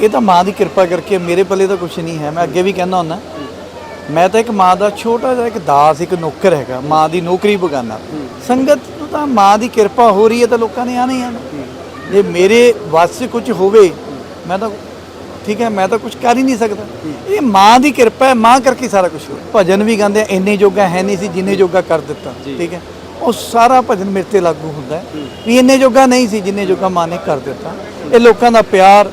ਇਹ ਤਾਂ ਮਾਂ ਦੀ ਕਿਰਪਾ ਕਰਕੇ ਮੇਰੇ ਪੱਲੇ ਤਾਂ ਕੁਝ ਨਹੀਂ ਹੈ ਮੈਂ ਅੱਗੇ ਵੀ ਕਹਿੰਦਾ ਹੁੰਦਾ। ਮੈਂ ਤਾਂ ਇੱਕ ਮਾਂ ਦਾ ਛੋਟਾ ਜਿਹਾ ਇੱਕ ਦਾਸ ਇੱਕ ਨੌਕਰ ਹੈਗਾ ਮਾਂ ਦੀ ਨੌਕਰੀ ਬਗਾਨਾ। ਸੰਗਤ ਨੂੰ ਤਾਂ ਮਾਂ ਦੀ ਕਿਰਪਾ ਹੋ ਰਹੀ ਹੈ ਤਾਂ ਲੋਕਾਂ ਨੇ ਆਣਾ ਹੀ ਆਣਾ ਜੇ ਮੇਰੇ ਵੱਸ 'ਚ ਕੁਝ ਹੋਵੇ ਮੈਂ ਤਾਂ ਠੀਕ ਹੈ ਮੈਂ ਤਾਂ ਕੁਝ ਕਰ ਹੀ ਨਹੀਂ ਸਕਦਾ। ਇਹ ਮਾਂ ਦੀ ਕਿਰਪਾ ਹੈ ਮਾਂ ਕਰਕੇ ਸਾਰਾ ਕੁਝ ਹੋ ਭਜਨ ਵੀ ਗਾਉਂਦੇ ਆ, ਇੰਨੇ ਜੋਗਾ ਹੈ ਨਹੀਂ ਸੀ ਜਿੰਨੇ ਜੋਗਾ ਕਰ ਦਿੱਤਾ ਠੀਕ ਹੈ। ਉਹ ਸਾਰਾ ਭਜਨ ਮੇਰੇ ਤੇ ਲਾਗੂ ਹੁੰਦਾ ਵੀ ਇੰਨੇ ਜੋਗਾ ਨਹੀਂ ਸੀ ਜਿੰਨੇ ਜੋਗਾ ਮਾਂ ਨੇ ਕਰ ਦਿੱਤਾ। ਇਹ ਲੋਕਾਂ ਦਾ ਪਿਆਰ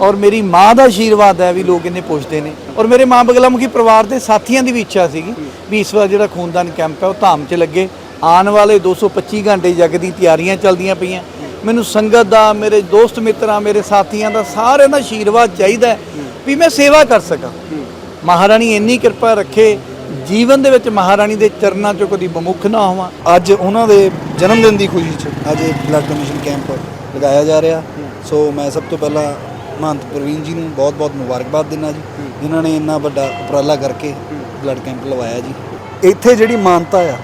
ਔਰ ਮੇਰੀ ਮਾਂ ਦਾ ਆਸ਼ੀਰਵਾਦ ਹੈ ਵੀ ਲੋਕ ਇਹਨੇ ਪੁੱਛਦੇ ਨੇ। ਔਰ ਮੇਰੇ ਮਾਂ ਬਗਲਾਮੁਖੀ ਪਰਿਵਾਰ ਦੇ ਸਾਥੀਆਂ ਦੀ ਵੀ ਇੱਛਾ ਸੀਗੀ ਵੀ ਇਸ ਵਾਰ ਜਿਹੜਾ ਖੂਨਦਾਨ ਕੈਂਪ ਹੈ ਉਹ ਧਾਮ 'ਚ ਲੱਗੇ। ਆਉਣ ਵਾਲੇ 225 ਘੰਟੇ ਜਗ ਦੀ ਤਿਆਰੀਆਂ ਚੱਲਦੀਆਂ ਪਈਆਂ। ਮੈਨੂੰ ਸੰਗਤ ਦਾ, ਮੇਰੇ ਦੋਸਤ ਮਿੱਤਰਾਂ, ਮੇਰੇ ਸਾਥੀਆਂ ਦਾ ਸਾਰਿਆਂ ਦਾ ਆਸ਼ੀਰਵਾਦ ਚਾਹੀਦਾ ਵੀ ਮੈਂ ਸੇਵਾ ਕਰ ਸਕਾਂ। ਮਹਾਰਾਣੀ ਇੰਨੀ ਕਿਰਪਾ ਰੱਖੇ, ਜੀਵਨ ਦੇ ਵਿੱਚ ਮਹਾਰਾਣੀ ਦੇ ਚਰਨਾਂ 'ਚੋਂ ਕਦੀ ਵਿਮੁਖ ਨਾ ਹੋਵਾਂ। ਅੱਜ ਉਹਨਾਂ ਦੇ ਜਨਮ ਦਿਨ ਦੀ ਖੁਸ਼ੀ 'ਚ ਅੱਜ ਇਹ ਬਲੱਡ ਡੋਨੇਸ਼ਨ ਕੈਂਪ ਲਗਾਇਆ ਜਾ ਰਿਹਾ। ਸੋ ਮੈਂ ਸਭ ਤੋਂ ਪਹਿਲਾਂ ਮਹੰਤ ਪ੍ਰਵੀਨ ਜੀ ਨੂੰ ਬਹੁਤ-ਬਹੁਤ ਮੁਬਾਰਕਬਾਦ ਦਿੰਦਾ ਜੀ ਜਿਨ੍ਹਾਂ ਨੇ ਇੰਨਾ ਵੱਡਾ ਉਪਰਾਲਾ ਕਰਕੇ ਬਲੱਡ ਕੈਂਪ ਲਵਾਇਆ ਜੀ। ਇੱਥੇ ਜਿਹੜੀ ਮਾਨਤਾ ਆ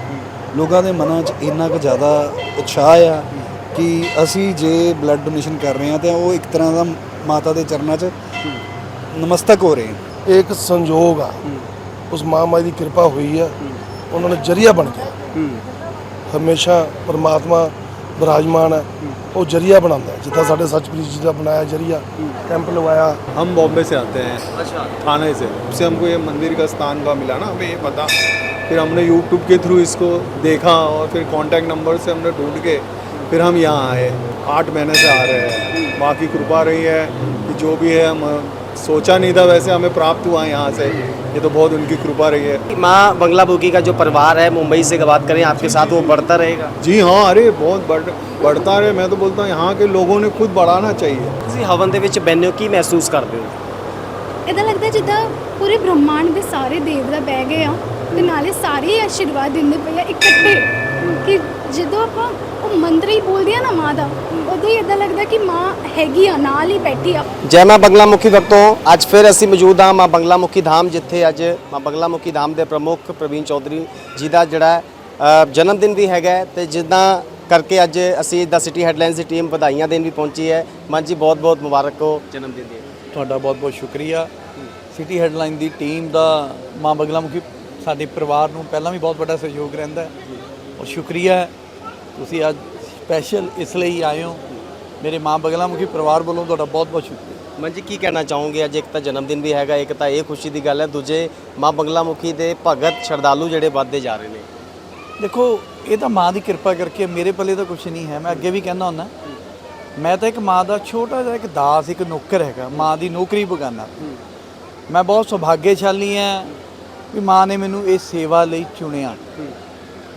ਲੋਕਾਂ ਦੇ ਮਨਾਂ 'ਚ ਇੰਨਾ ਕੁ ਜ਼ਿਆਦਾ ਉਤਸ਼ਾਹ ਆ ਕਿ ਅਸੀਂ ਜੇ ਬਲੱਡ ਡੋਨੇਸ਼ਨ ਕਰ ਰਹੇ ਹਾਂ ਤਾਂ ਉਹ ਇੱਕ ਤਰ੍ਹਾਂ ਦਾ ਮਾਤਾ ਦੇ ਚਰਨਾਂ 'ਚ ਨਮਸਤਕ ਹੋ ਰਹੇ ਹਾਂ। ਇੱਕ ਸੰਜੋਗ ਆ। ਉਸ ਮਹਾਮਾਰੀ ਦੀ ਕਿਰਪਾ ਹੋਈ ਆ। ਉਹਨਾਂ ਨੇ ਜਰੀਆ ਬਣ ਗਿਆ ਹਮੇਸ਼ਾ ਪਰਮਾਤਮਾ विराजमान है। हम्म। वो ज़रिया बनाता है। जितना साढ़े सचप्रीत जी का बनाया ज़रिया हम्म। कैंप लगाया हम बॉम्बे से आते हैं अच्छा। थाने से। उससे हमको ये मंदिर का स्थान का मिला ना हमें ये पता। फिर हमने यूट्यूब के थ्रू इसको देखा और फिर कॉन्टैक्ट नंबर से हमने ढूंढ के फिर हम यहाँ आए। आठ महीने से आ रहे हैं। हम्म। बाकी कृपा रही है कि जो भी है हम सोचा नहीं था वैसे हमें प्राप्त हुआ यहाँ से ये तो बहुत उनकी कृपा रही है माँ बंगला बुकी का जो परिवार है मुंबई से बात करें आपके साथ वो बढ़ता रहेगा जी हाँ अरे बहुत बढ़ बढ़ता रहे मैं तो बोलता हूँ यहाँ के लोगों ने खुद बढ़ाना चाहिए ਤੁਸੀਂ ਹਵਨ ਦੇ ਵਿੱਚ ਬੈਠੇ ਹੋ ਕੀ ਮਹਿਸੂਸ ਕਰਦੇ ਹੋ ਇਦਾਂ ਲੱਗਦਾ ਜਿੱਦਾਂ ਪੂਰੇ ਬ੍ਰਹਮਾਂਡ ਦੇ ਸਾਰੇ ਦੇਵਤਾ ਬਹਿ ਗਏ ਆ ਤੇ ਨਾਲੇ ਸਾਰੇ ਆਸ਼ੀਰਵਾਦ ਦਿੰਦੇ ਪਏ ਆ ਇਕੱਠੇ ਕਿ ਜਦੋਂ ਆਪਾਂ ਉਹ ਮੰਤਰ ਹੀ ਬੋਲਦੇ ਆ ਨਾ ਮਾਂ ਦਾ ਉਦੋਂ ਹੀ ਇਦਾਂ ਲੱਗਦਾ ਕਿ ਮਾਂ ਹੈਗੀ ਆ ਨਾਲ ਹੀ ਬੈਠੀ ਆ। ਜੈ ਮਾਂ ਬੰਗਲਾ ਮੁਖੀ ਭਗਤੋ ਅੱਜ ਫਿਰ ਅਸੀਂ ਮੌਜੂਦ ਹਾਂ ਮਾਂ ਬੰਗਲਾ ਮੁਖੀ ਧਾਮ ਜਿੱਥੇ ਅੱਜ ਮਾਂ ਬੰਗਲਾ ਮੁਖੀ ਧਾਮ ਦੇ ਪ੍ਰਮੁੱਖ ਪ੍ਰਵੀਨ ਚੌਧਰੀ ਜੀ ਦਾ ਜਿਹੜਾ ਜਨਮ ਦਿਨ ਵੀ ਹੈਗਾ ਤੇ ਜਿੱਦਾਂ ਕਰਕੇ ਅੱਜ ਅਸੀਂ ਦਾ ਸਿਟੀ ਹੈਡਲਾਈਨਸ ਦੀ ਟੀਮ ਵਧਾਈਆਂ ਦੇਣ ਵੀ ਪਹੁੰਚੀ ਹੈ। ਮਨ ਜੀ ਬਹੁਤ ਬਹੁਤ ਮੁਬਾਰਕ ਹੋ ਜਨਮ ਦਿਨ ਦੀ। ਤੁਹਾਡਾ ਬਹੁਤ-ਬਹੁਤ ਸ਼ੁਕਰੀਆ। ਸਿਟੀ ਹੈਡਲਾਈਨ ਦੀ ਟੀਮ ਦਾ ਮਾਂ ਬਗਲਾਮੁਖੀ ਸਾਡੇ ਪਰਿਵਾਰ ਨੂੰ ਪਹਿਲਾਂ ਵੀ ਬਹੁਤ ਵੱਡਾ ਸਹਿਯੋਗ ਰਹਿੰਦਾ ਹੈ। ਔਰ ਸ਼ੁਕਰੀਆ ਤੁਸੀਂ ਅੱਜ ਸਪੈਸ਼ਲ ਇਸ ਲਈ ਆਏ ਹੋ। ਮੇਰੇ ਮਾਂ ਬਗਲਾਮੁਖੀ ਪਰਿਵਾਰ ਵੱਲੋਂ ਤੁਹਾਡਾ ਬਹੁਤ-ਬਹੁਤ ਸ਼ੁਕਰੀਆ। ਮਨ ਜੀ ਕੀ ਕਹਿਣਾ ਚਾਹੋਗੇ? ਅੱਜ ਇੱਕ ਤਾਂ ਜਨਮ ਦਿਨ ਵੀ ਹੈਗਾ ਇੱਕ ਤਾਂ ਇਹ ਖੁਸ਼ੀ ਦੀ ਗੱਲ ਹੈ ਦੂਜੇ ਮਾਂ ਬੰਗਲਾ ਮੁਖੀ ਦੇ ਭਗਤ ਸ਼ਰਧਾਲੂ ਜਿਹੜੇ ਵੱਧਦੇ ਜਾ ਰਹੇ ਨੇ। ਦੇਖੋ ਇਹ ਤਾਂ ਮਾਂ ਦੀ ਕਿਰਪਾ ਕਰਕੇ ਮੇਰੇ ਪੱਲੇ ਤਾਂ ਕੁਝ ਨਹੀਂ ਹੈ ਮੈਂ ਅੱਗੇ ਵੀ ਕਹਿੰਦਾ ਹੁੰਦਾ। ਮੈਂ ਤਾਂ ਇੱਕ ਮਾਂ ਦਾ ਛੋਟਾ ਜਿਹਾ ਇੱਕ ਦਾਸ ਇੱਕ ਨੌਕਰ ਹੈਗਾ ਮਾਂ ਦੀ ਨੌਕਰੀ ਬਗਾਨਾ। ਮੈਂ ਬਹੁਤ ਸੁਭਾਗਿਆਸ਼ਾਲੀ ਹਾਂ ਵੀ ਮਾਂ ਨੇ ਮੈਨੂੰ ਇਸ ਸੇਵਾ ਲਈ ਚੁਣਿਆ।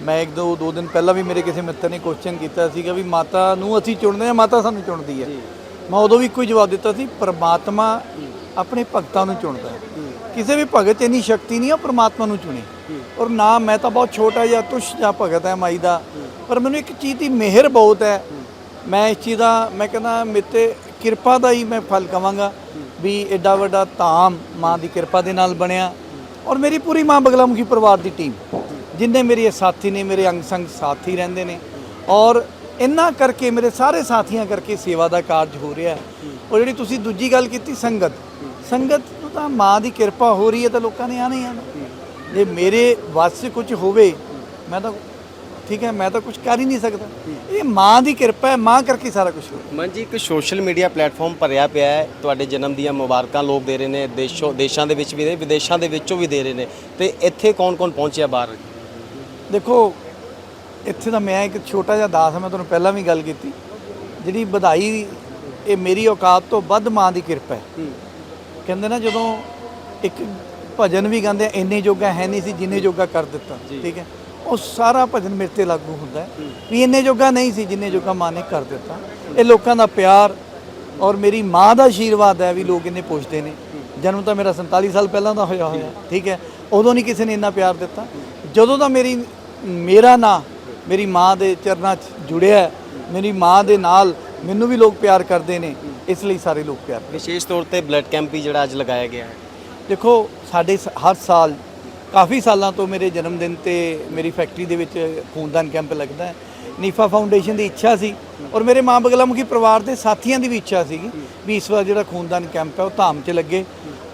ਮੈਂ ਇੱਕ ਦੋ ਦੋ ਦਿਨ ਪਹਿਲਾਂ ਵੀ ਮੇਰੇ ਕਿਸੇ ਮਿੱਤਰ ਨੇ ਕੁਐਸਚਨ ਕੀਤਾ ਸੀਗਾ ਵੀ ਮਾਤਾ ਨੂੰ ਅਸੀਂ ਚੁਣਦੇ ਹਾਂ ਮਾਤਾ ਸਾਨੂੰ ਚੁਣਦੀ ਹੈ। ਮੈਂ ਉਦੋਂ ਵੀ ਇੱਕੋ ਹੀ ਜਵਾਬ ਦਿੱਤਾ ਸੀ ਪਰਮਾਤਮਾ ਆਪਣੇ ਭਗਤਾਂ ਨੂੰ ਚੁਣਦਾ ਹੈ। ਕਿਸੇ ਵੀ ਭਗਤ ਇੰਨੀ ਸ਼ਕਤੀ ਨਹੀਂ ਹੈ ਪਰਮਾਤਮਾ ਨੂੰ ਚੁਣੇ। ਔਰ ਨਾ ਮੈਂ ਤਾਂ ਬਹੁਤ ਛੋਟਾ ਜਿਹਾ ਤੁਸ਼ ਜਿਹਾ ਭਗਤ ਹੈ ਮਾਈ ਦਾ ਪਰ ਮੈਨੂੰ ਇੱਕ ਚੀਜ਼ ਦੀ ਮਿਹਰ ਬਹੁਤ ਹੈ। ਮੈਂ ਇਸ ਚੀਜ਼ ਦਾ ਮੈਂ ਕਹਿੰਦਾ ਮੇਤੇ ਕਿਰਪਾ ਦਾ ਹੀ ਮੈਂ ਫਲ ਕਵਾਂਗਾ ਵੀ ਐਡਾ ਵੱਡਾ ਧਾਮ ਮਾਂ ਦੀ ਕਿਰਪਾ ਦੇ ਨਾਲ ਬਣਿਆ। ਔਰ ਮੇਰੀ ਪੂਰੀ ਮਾਂ ਬਗਲਾਮੁਖੀ ਪਰਿਵਾਰ ਦੀ ਟੀਮ। ਜਿੰਨੇ ਮੇਰੇ ਸਾਥੀ ਨੇ, ਮੇਰੇ ਅੰਗ ਸੰਗ ਸਾਥੀ ਰਹਿੰਦੇ ਨੇ। ਔਰ ਇੰਨਾ ਕਰਕੇ ਮੇਰੇ ਸਾਰੇ ਸਾਥੀਆਂ ਕਰਕੇ ਸੇਵਾ ਦਾ ਕਾਰਜ ਹੋ ਰਿਹਾ ਔਰ ਜਿਹੜੀ ਤੁਸੀਂ ਦੂਜੀ ਗੱਲ ਕੀਤੀ, ਸੰਗਤ। ਸੰਗਤ ਨੂੰ ਤਾਂ ਮਾਂ ਦੀ ਕਿਰਪਾ ਹੋ ਰਹੀ ਹੈ ਤਾਂ ਲੋਕਾਂ ਨੇ ਆਣਾ ਹੀ ਆਣਾ ਜੇ ਮੇਰੇ ਵੱਸ 'ਚ ਕੁਝ ਹੋਵੇ, ਮੈਂ ਤਾਂ ਠੀਕ ਹੈ, ਮੈਂ ਤਾਂ ਕੁਝ ਕਰ ਹੀ ਨਹੀਂ ਸਕਦਾ। ਇਹ ਮਾਂ ਦੀ ਕਿਰਪਾ ਹੈ, ਮਾਂ ਕਰਕੇ ਸਾਰਾ ਕੁਝ ਹੋ ਰਿਹਾ। ਮਨ ਜੀ, ਇੱਕ ਸੋਸ਼ਲ ਮੀਡੀਆ ਪਲੇਟਫਾਰਮ ਭਰਿਆ ਪਿਆ ਹੈ। ਤੁਹਾਡੇ ਜਨਮ ਦੀਆਂ ਮੁਬਾਰਕਾਂ ਲੋਕ ਦੇ ਰਹੇ ਨੇ, ਦੇਸ਼ੋ, ਦੇਸ਼ਾਂ ਦੇ ਵਿੱਚ ਵੀ ਦੇ, ਵਿਦੇਸ਼ਾਂ ਦੇ ਵਿੱਚੋਂ ਵੀ ਦੇ ਰਹੇ ਨੇ। ਤੇ ਇੱਥੇ ਕੌਣ-ਕੌਣ ਪਹੁੰਚਿਆ ਬਾਹਰ? ਦੇਖੋ ਇੱਥੇ ਤਾਂ ਮੈਂ ਇੱਕ ਛੋਟਾ ਜਿਹਾ ਦਾਸ ਹਾਂ ਮੈਂ ਤੁਹਾਨੂੰ ਪਹਿਲਾਂ ਵੀ ਗੱਲ ਕੀਤੀ। ਜਿਹੜੀ ਵਧਾਈ ਇਹ ਮੇਰੀ ਔਕਾਤ ਤੋਂ ਵੱਧ ਮਾਂ ਦੀ ਕਿਰਪਾ ਹੈ। ਕਹਿੰਦੇ ਨਾ ਜਦੋਂ ਇੱਕ ਭਜਨ ਵੀ ਗਾਉਂਦੇ ਆ, ਇੰਨੇ ਜੋਗਾ ਹੈ ਨਹੀਂ ਸੀ ਜਿੰਨੇ ਜੋਗਾ ਕਰ ਦਿੱਤਾ ਠੀਕ ਹੈ? ਉਹ ਸਾਰਾ ਭਜਨ ਮੇਰੇ ਤੇ ਲਾਗੂ ਹੁੰਦਾ ਵੀ ਇੰਨੇ ਜੋਗਾ ਨਹੀਂ ਸੀ ਜਿੰਨੇ ਜੋਗਾ ਮਾਂ ਨੇ ਕਰ ਦਿੱਤਾ। ਇਹ ਲੋਕਾਂ ਦਾ ਪਿਆਰ ਔਰ ਮੇਰੀ ਮਾਂ ਦਾ ਆਸ਼ੀਰਵਾਦ ਹੈ ਵੀ ਲੋਕ ਇਹਨੇ ਪੁੱਛਦੇ ਨੇ। ਜਨਮ ਤਾਂ ਮੇਰਾ 47 ਸਾਲ ਪਹਿਲਾਂ ਦਾ ਹੋਇਆ ਹੋਇਆ ਠੀਕ ਹੈ? ਉਦੋਂ ਨਹੀਂ ਕਿਸੇ ਨੇ ਇੰਨਾ ਪਿਆਰ ਦਿੱਤਾ। ਜਦੋਂ ਦਾ ਮੇਰੀ ਮੇਰਾ ਨਾਂ ਮੇਰੀ ਮਾਂ ਦੇ ਚਰਨਾਂ 'ਚ ਜੁੜਿਆ ਹੈ, ਮੇਰੀ ਮਾਂ ਦੇ ਨਾਲ ਮੈਨੂੰ ਵੀ ਲੋਕ ਪਿਆਰ ਕਰਦੇ ਨੇ ਇਸ ਲਈ ਸਾਰੇ ਲੋਕ ਪਿਆਰ ਵਿਸ਼ੇਸ਼ ਤੌਰ ਤੇ ਬਲੱਡ ਕੈਂਪ ਵੀ ਜਿਹੜਾ ਅੱਜ ਲਗਾਇਆ ਗਿਆ ਹੈ। ਦੇਖੋ ਸਾਡੇ ਸ- ਹਰ ਸਾਲ ਕਾਫੀ ਸਾਲਾਂ ਤੋਂ ਮੇਰੇ ਜਨਮ ਦਿਨ ਤੇ ਮੇਰੀ ਫੈਕਟਰੀ ਦੇ ਵਿੱਚ ਖੂਨਦਾਨ ਕੈਂਪ ਲੱਗਦਾ ਹੈ। ਨੀਫਾ ਫਾਊਂਡੇਸ਼ਨ ਦੀ ਇੱਛਾ ਸੀ ਔਰ ਮੇਰੇ ਮਾਂ ਬਗਲਾਮੁਖੀ ਪਰਿਵਾਰ ਦੇ ਸਾਥੀਆਂ ਦੀ ਵੀ ਇੱਛਾ ਸੀਗੀ ਵੀ ਇਸ ਵਾਰ ਜਿਹੜਾ ਖੂਨਦਾਨ ਕੈਂਪ ਹੈ ਉਹ ਧਾਮ 'ਚ ਲੱਗੇ।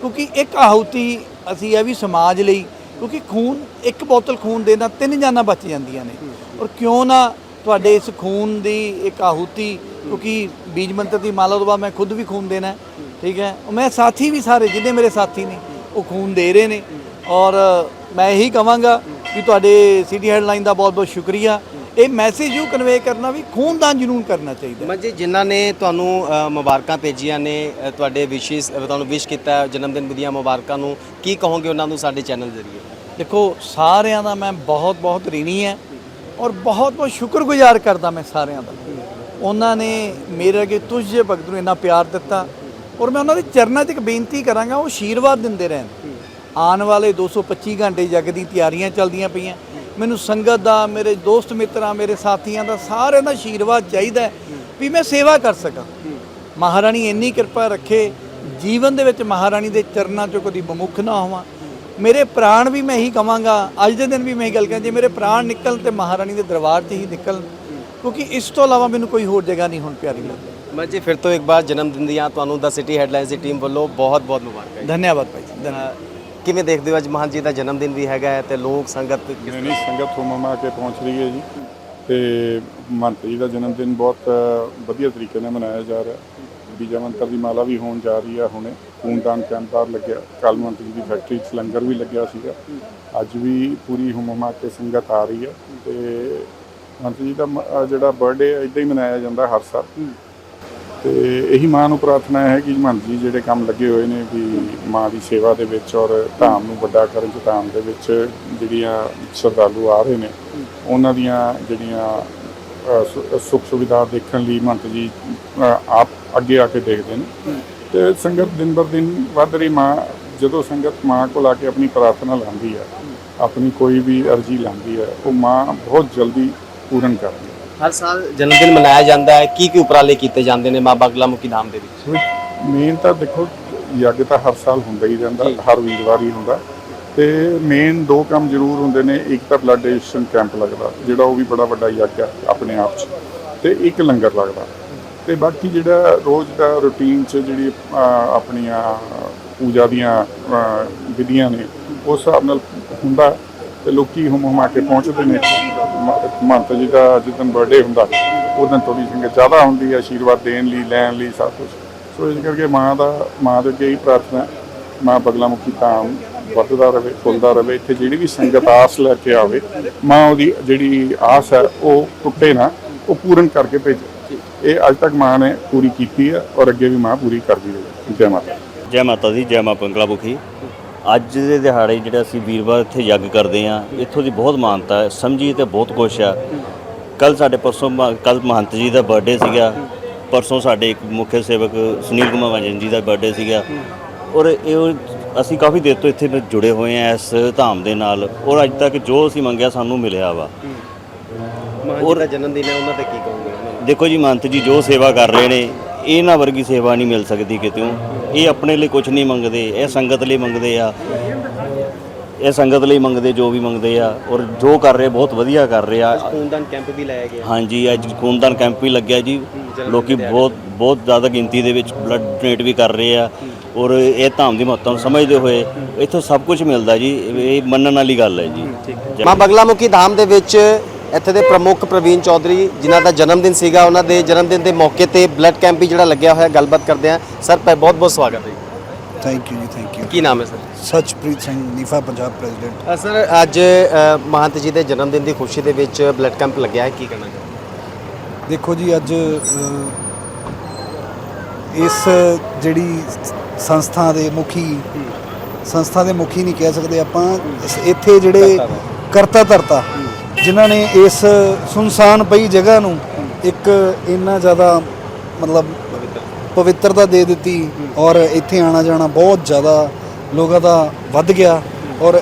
ਕਿਉਂਕਿ ਇੱਕ ਆਹੂਤੀ ਅਸੀਂ ਇਹ ਵੀ ਸਮਾਜ ਲਈ ਕਿਉਂਕਿ ਖੂਨ, ਇੱਕ ਬੋਤਲ ਖੂਨ ਦੇ ਨਾਲ ਤਿੰਨ ਜਾਨਾਂ ਬਚ ਜਾਂਦੀਆਂ ਨੇ। ਔਰ ਕਿਉਂ ਨਾ ਤੁਹਾਡੇ ਇਸ ਖੂਨ ਦੀ ਇੱਕ ਆਹੂਤੀ, ਕਿਉਂਕਿ ਬੀਜ ਮੰਤਰ ਦੀ ਮਾਲਾ ਤੋਂ ਬਾਅਦ ਮੈਂ ਖੁਦ ਵੀ ਖੂਨ ਦੇਣਾ ਠੀਕ ਹੈ? ਮੈਂ ਸਾਥੀ ਵੀ ਸਾਰੇ, ਜਿੰਨੇ ਮੇਰੇ ਸਾਥੀ ਨੇ, ਉਹ ਖੂਨ ਦੇ ਰਹੇ ਨੇ। ਔਰ ਮੈਂ ਇਹੀ ਕਹਾਂਗਾ ਕਿ ਤੁਹਾਡੇ ਸਿਟੀ ਹੈਡਲਾਈਨ ਦਾ ਬਹੁਤ ਬਹੁਤ ਸ਼ੁਕਰੀਆ। ਇਹ ਮੈਸੇਜ ਯੂ ਕਨਵੇ ਕਰਨਾ ਵੀ ਖੂਨਦਾਨ ਜ਼ਰੂਰ ਕਰਨਾ ਚਾਹੀਦਾ ਮੈਂ ਜੀ ਜਿਨ੍ਹਾਂ ਨੇ ਤੁਹਾਨੂੰ ਅ, ਮੁਬਾਰਕਾਂ ਭੇਜੀਆਂ ਨੇ ਅ, ਤੁਹਾਡੇ ਵਿਸ਼ੇਸ ਤੁਹਾਨੂੰ ਵਿਸ਼ ਕੀਤਾ ਜਨਮ ਦਿਨ ਦੀਆਂ ਮੁਬਾਰਕਾਂ ਨੂੰ ਕੀ ਕਹੋਗੇ ਉਹਨਾਂ ਨੂੰ ਸਾਡੇ ਚੈਨਲ ਜ਼ਰੀਏ? ਦੇਖੋ ਸਾਰਿਆਂ ਦਾ ਮੈਂ ਬਹੁਤ ਬਹੁਤ ঋਣੀ ਹੈ ਔਰ ਬਹੁਤ ਬਹੁਤ ਸ਼ੁਕਰਗੁਜ਼ਾਰ ਕਰਦਾ ਮੈਂ ਸਾਰਿਆਂ ਦਾ। ਉਹਨਾਂ ਨੇ ਮੇਰੇ ਅਗੇ ਤੁਝ ਜੇ ਭਗਤ ਨੂੰ ਇੰਨਾ ਪਿਆਰ ਦਿੱਤਾ ਔਰ ਮੈਂ ਉਹਨਾਂ ਦੇ ਚਰਨਾਂ 'ਚ ਇੱਕ ਬੇਨਤੀ ਕਰਾਂਗਾ ਉਹ ਆਸ਼ੀਰਵਾਦ ਦਿੰਦੇ ਰਹਿਣ। ਆਉਣ ਵਾਲੇ 225 ਘੰਟੇ ਜਗ ਦੀ ਤਿਆਰੀਆਂ ਚੱਲਦੀਆਂ ਪਈਆਂ। ਮੈਨੂੰ ਸੰਗਤ ਦਾ ਮੇਰੇ ਦੋਸਤ ਮਿੱਤਰਾਂ ਮੇਰੇ ਸਾਥੀਆਂ ਦਾ ਸਾਰਿਆਂ ਦਾ ਆਸ਼ੀਰਵਾਦ ਚਾਹੀਦਾ ਹੈ ਵੀ ਮੈਂ ਸੇਵਾ ਕਰ ਸਕਾਂ। ਮਹਾਰਾਣੀ ਇੰਨੀ ਕਿਰਪਾ ਰੱਖੇ ਜੀਵਨ ਦੇ ਵਿੱਚ ਮਹਾਰਾਣੀ ਦੇ ਚਰਨਾਂ 'ਚੋਂ ਕਦੀ ਬਮੁਖ ਨਾ ਹੋਵਾਂ। ਮੇਰੇ ਪ੍ਰਾਣ ਵੀ ਮੈਂ ਇਹੀ ਕਵਾਂਗਾ ਅੱਜ ਦੇ ਦਿਨ ਵੀ ਮੈਂ ਇਹ ਗੱਲ ਕਹਾਂ ਜੇ ਮੇਰੇ ਪ੍ਰਾਣ ਨਿਕਲ ਤੇ ਮਹਾਰਾਣੀ ਦੇ ਦਰਬਾਰ 'ਚ ਹੀ ਨਿਕਲ ਕਿਉਂਕਿ ਇਸ ਤੋਂ ਇਲਾਵਾ ਮੈਨੂੰ ਕੋਈ ਹੋਰ ਜਗ੍ਹਾ ਨਹੀਂ ਹੁਣ ਪਿਆਰੀ ਲੱਗਦੀ। ਮੈਂ ਜੀ ਫਿਰ ਤੋਂ ਇੱਕ ਵਾਰ ਜਨਮ ਦਿਨ ਦੀਆਂ ਤੁਹਾਨੂੰ ਦਾ ਸਿਟੀ ਹੈਡਲਾਈਨਸ ਦੀ ਟੀਮ ਵੱਲੋਂ ਬਹੁਤ ਬਹੁਤ ਮੁਬਾਰਕਾਂ। ਧੰਨਵਾਦ ਭਾਈ ਜੀ ਧੰਨਵਾਦ। ਕਿਵੇਂ ਦੇਖਦੇ ਹੋ ਅੱਜ ਮਹਾਨ ਜੀ ਦਾ ਜਨਮ ਦਿਨ ਵੀ ਹੈਗਾ ਹੈ ਤੇ ਲੋਕ ਸੰਗਤ ਕਿਸ ਨਹੀਂ ਸੰਗਤ ਹੁਮਮਾ ਕੇ ਪਹੁੰਚ ਰਹੀ ਹੈ ਜੀ। ਤੇ ਮੰਤਰੀ ਦਾ ਜਨਮ ਦਿਨ ਬਹੁਤ ਵਧੀਆ ਤਰੀਕੇ ਨਾਲ ਮਨਾਇਆ ਜਾ ਰਿਹਾ। ਬੀਜਾ ਮੰਤਰ ਦੀ ਮਾਲਾ ਵੀ ਹੋਣ ਜਾ ਰਹੀ ਆ ਹੁਣੇ। ਖੂਨਦਾਨ ਕੈਂਪ ਬਾਹਰ ਲੱਗਿਆ। ਕੱਲ ਮੰਤਰੀ ਦੀ ਫੈਕਟਰੀ 'ਚ ਲੰਗਰ ਵੀ ਲੱਗਿਆ ਸੀਗਾ। ਅੱਜ ਵੀ ਪੂਰੀ ਹੁਮਮਾ ਕੇ ਸੰਗਤ ਆ ਰਹੀ ਹੈ। ਤੇ ਮੰਤਰੀ ਜੀ ਦਾ ਜਿਹੜਾ ਬਰਥਡੇ ਇਦਾਂ ਹੀ ਮਨਾਇਆ ਜਾਂਦਾ ਹਰ ਸਾਲ। ਤੇ ਇਹੀ ਮਾਂ ਨੂੰ ਪ੍ਰਾਰਥਨਾ ਹੈ ਕਿ ਮਹੰਤ ਜੀ ਜਿਹੜੇ ਕੰਮ ਲੱਗੇ ਹੋਏ ਨੇ ਵੀ ਮਾਂ ਦੀ ਸੇਵਾ ਦੇ ਵਿੱਚ ਔਰ ਧਾਮ ਨੂੰ ਵੱਡਾ ਕਰਨ ਚ ਧਾਮ ਦੇ ਵਿੱਚ ਜਿਹੜੀਆਂ ਸ਼ਰਧਾਲੂ ਆ ਰਹੇ ਨੇ, ਉਹਨਾਂ ਦੀਆਂ ਜਿਹੜੀਆਂ ਸੁ- ਸੁੱਖ ਸੁਵਿਧਾ ਦੇਖਣ ਲਈ ਮਹੰਤ ਜੀ ਆਪ ਅੱਗੇ ਆ ਕੇ ਦੇਖਦੇ ਨੇ। ਤੇ ਸੰਗਤ ਦਿਨ ਬਰ ਦਿਨ ਵੱਧ ਰਹੀ ਮਾਂ, ਜਦੋਂ ਸੰਗਤ ਮਾਂ ਕੋਲ ਆ ਕੇ ਆਪਣੀ ਪ੍ਰਾਰਥਨਾ ਲਾਉਂਦੀ ਹੈ ਆਪਣੀ ਕੋਈ ਵੀ ਅਰਜ਼ੀ ਲਾਉਂਦੀ ਹੈ ਉਹ ਮਾਂ ਬਹੁਤ ਜਲਦੀ ਪੂਰਨ ਕਰਦੀ ਹਰ ਸਾਲ ਜਨਮ ਦਿਨ ਮਨਾਇਆ ਜਾਂਦਾ ਹੈ। ਕੀ ਕੀ ਉਪਰਾਲੇ ਕੀਤੇ ਜਾਂਦੇ ਨੇ ਮਾਂ ਬਗਲਾਮੁਖੀ ਧਾਮ ਦੇ ਵਿੱਚ? ਮੇਨ ਤਾਂ ਦੇਖੋ ਯੱਗ ਤਾਂ ਹਰ ਸਾਲ ਹੁੰਦਾ ਹੀ ਰਹਿੰਦਾ ਹਰ ਵੀਰਵਾਰ ਹੀ ਹੁੰਦਾ। ਤੇ ਮੇਨ ਦੋ ਕੰਮ ਜ਼ਰੂਰ ਹੁੰਦੇ ਨੇ ਇੱਕ ਤਾਂ ਬਲੱਡ ਡੋਨੇਸ਼ਨ ਕੈਂਪ ਲੱਗਦਾ ਜਿਹੜਾ ਉਹ ਵੀ ਬੜਾ ਵੱਡਾ ਯੱਗ ਹੈ ਆਪਣੇ ਆਪ 'ਚ। ਤੇ ਇੱਕ ਲੰਗਰ ਲੱਗਦਾ। ਤੇ ਬਾਕੀ ਜਿਹੜਾ ਰੋਜ਼ ਦਾ ਰੁਟੀਨ 'ਚ ਜਿਹੜੀ ਆਪਣੀਆਂ ਪੂਜਾ ਦੀਆਂ ਵਿਧੀਆਂ ਨੇ ਉਸ ਹਿਸਾਬ ਨਾਲ ਹੁੰਦਾ। ਤੇ ਲੋਕੀ ਹੁਮ ਹੁਮਾ ਕੇ ਪਹੁੰਚਦੇ ਨੇ। ਮਹੰਤ ਜੀ ਦਾ ਜਿੱਦਨ ਬਰਥਡੇ ਹੁੰਦਾ ਉਦੋਂ ਥੋੜੀ ਸੰਗਤ ਜ਼ਿਆਦਾ ਹੁੰਦੀ ਹੈ ਆਸ਼ੀਰਵਾਦ ਦੇਣ ਲਈ, ਲੈਣ ਲਈ ਸਭ ਕੁਝ ਸੋ ਇਸ ਕਰਕੇ ਮਾਂ ਦਾ, ਮਾਂ ਦੇ ਅੱਗੇ ਹੀ ਪ੍ਰਾਰਥਨਾ ਮਾਂ ਮਾਂ ਬਗਲਾਮੁਖੀ ਧਾਮ ਵੱਧਦਾ ਰਹੇ ਫੁੱਲਦਾ ਰਹੇ ਇੱਥੇ ਜਿਹੜੀ ਵੀ ਸੰਗਤ ਆਸ ਲੈ ਕੇ ਆਵੇ, ਮਾਂ ਉਹਦੀ ਜਿਹੜੀ ਆਸ ਹੈ, ਉਹ ਟੁੱਟੇ ਨਾ, ਉਹ ਪੂਰਨ ਕਰਕੇ ਭੇਜੇ। ਇਹ ਅੱਜ ਤੱਕ ਮਾਂ ਨੇ ਪੂਰੀ ਕੀਤੀ ਹੈ ਔਰ ਅੱਗੇ ਵੀ ਮਾਂ ਪੂਰੀ ਕਰਦੀ ਰਹੇ ਜੈ ਮਾਤਾ ਜੈ ਮਾਤਾ ਦੀ, ਜੈ ਮਾਂ ਬੰਗਲਾ ਮੁਖੀ। ਅੱਜ ਦੇ ਦਿਹਾੜੇ ਜਿਹੜਾ ਅਸੀਂ ਵੀਰਵਾਰ ਇੱਥੇ ਯੱਗ ਕਰਦੇ ਆ ਇੱਥੋਂ ਦੀ ਬਹੁਤ ਮਾਨਤਾ ਹੈ ਸਮਝੀ ਤੇ ਬਹੁਤ ਕੁਛ ਆ। ਕੱਲ ਸਾਡੇ ਪਰਸੋਂ ਕੱਲ ਮਹੰਤ ਜੀ ਦਾ ਬਰਥਡੇ ਸੀਗਾ। ਪਰਸੋਂ ਸਾਡੇ ਇੱਕ ਮੁੱਖ ਸੇਵਕ ਸੁਨੀਲ ਕੁਮਾਰ ਵੰਜਨ ਜੀ ਦਾ ਬਰਥਡੇ ਸੀਗਾ। ਔਰ ਇਹ ਅਸੀਂ ਕਾਫੀ ਦੇਰ ਤੋਂ ਇੱਥੇ ਜੁੜੇ ਹੋਏ ਆ ਇਸ ਧਾਮ ਦੇ ਨਾਲ। ਔਰ ਅੱਜ ਤੱਕ ਜੋ ਅਸੀਂ ਮੰਗਿਆ ਸਾਨੂੰ ਮਿਲਿਆ ਵਾ। ਦਾ ਜਨਮ ਦਿਨ ਹੈ ਉਹਨਾਂ ਤੇ ਕੀ ਕਹੋਗੇ? ਦੇਖੋ ਜੀ ਮੰਤ ਜੀ ਜੋ ਸੇਵਾ ਕਰ ਰਹੇ ਨੇ ਇਹਨਾਂ ਵਰਗੀ ਸੇਵਾ ਨਹੀਂ ਮਿਲ ਸਕਦੀ ਕਿਤੇੋਂ ਇਹ ਆਪਣੇ ਲਈ ਕੁਝ ਨਹੀਂ ਮੰਗਦੇ ਇਹ ਸੰਗਤ ਲਈ ਮੰਗਦੇ ਆ। ਇਹ ਸੰਗਤ ਲਈ ਮੰਗਦੇ ਜੋ ਵੀ ਮੰਗਦੇ ਆ। ਔਰ ਜੋ ਕਰ ਰਹੇ ਬਹੁਤ ਵਧੀਆ ਕਰ ਰਹੇ ਆ। ਖੂਨਦਾਨ ਕੈਂਪ ਵੀ ਲਾਇਆ ਗਿਆ। ਹਾਂਜੀ ਅੱਜ ਖੂਨਦਾਨ ਕੈਂਪ ਵੀ ਲੱਗਿਆ ਜੀ। ਲੋਕੀ ਬਹੁਤ ਬਹੁਤ ਜ਼ਿਆਦਾ ਗਿਣਤੀ ਦੇ ਵਿੱਚ ਬਲੱਡ ਡੋਨੇਟ ਵੀ ਕਰ ਰਹੇ ਆ। ਔਰ ਇਹ ਧਾਮ ਦੀ ਮਹੱਤਤਾ ਨੂੰ ਸਮਝਦੇ ਹੋਏ ਇੱਥੋਂ ਸਭ ਕੁਝ ਮਿਲਦਾ ਜੀ। ਇਹ ਮੰਨਣ ਵਾਲੀ ਗੱਲ ਹੈ ਜੀ। ਮਾਂ ਬਗਲਾਮੁਖੀ ਧਾਮ ਦੇ ਵਿੱਚ ਇੱਥੇ ਦੇ ਪ੍ਰਮੁੱਖ ਪ੍ਰਵੀਨ ਚੌਧਰੀ ਜਿਨ੍ਹਾਂ ਦਾ ਜਨਮ ਦਿਨ ਸੀਗਾ ਉਹਨਾਂ ਦੇ ਜਨਮ ਦਿਨ ਦੇ ਮੌਕੇ ਤੇ ਬਲੱਡ ਕੈਂਪ ਵੀ ਜਿਹੜਾ ਲੱਗਿਆ ਹੋਇਆ ਗੱਲਬਾਤ ਕਰਦੇ ਆ ਸਰ ਬਹੁਤ ਬਹੁਤ ਸਵਾਗਤ ਹੈ thank you ji thank you ਕੀ ਨਾਮ ਹੈ sir? Sachpreet Singh NIFA Punjab president. Sir ਅੱਜ ਮਹੰਤ ਜੀ ਦੇ ਜਨਮ ਦਿਨ ਦੀ ਖੁਸ਼ੀ ਦੇ ਵਿੱਚ ਬਲੱਡ ਕੈਂਪ ਲੱਗਿਆ ਹੈ ਕੀ ਕਹਿਣਾ ਚਾਹੁੰਦੇ ਦੇਖੋ ਜੀ ਅੱਜ ਇਸ ਜਿਹੜੀ ਸੰਸਥਾ ਦੇ ਮੁਖੀ ਸੰਸਥਾ ਦੇ ਮੁਖੀ ਨਹੀਂ ਕਹਿ ਸਕਦੇ ਆਪਾਂ ਇੱਥੇ ਜਿਹੜੇ ਕਰਤਾ ਧਰਤਾ ਜਿਨ੍ਹਾਂ ਨੇ ਇਸ ਸੁਨਸਾਨ ਪਈ ਜਗ੍ਹਾ ਨੂੰ ਇੱਕ ਇੰਨਾ ਜ਼ਿਆਦਾ ਮਤਲਬ ਪਵਿੱਤਰਤਾ ਦੇ ਦਿੱਤੀ ਔਰ ਇੱਥੇ ਆਣਾ ਜਾਣਾ ਬਹੁਤ ਜ਼ਿਆਦਾ ਲੋਕਾਂ ਦਾ ਵੱਧ ਗਿਆ ਔਰ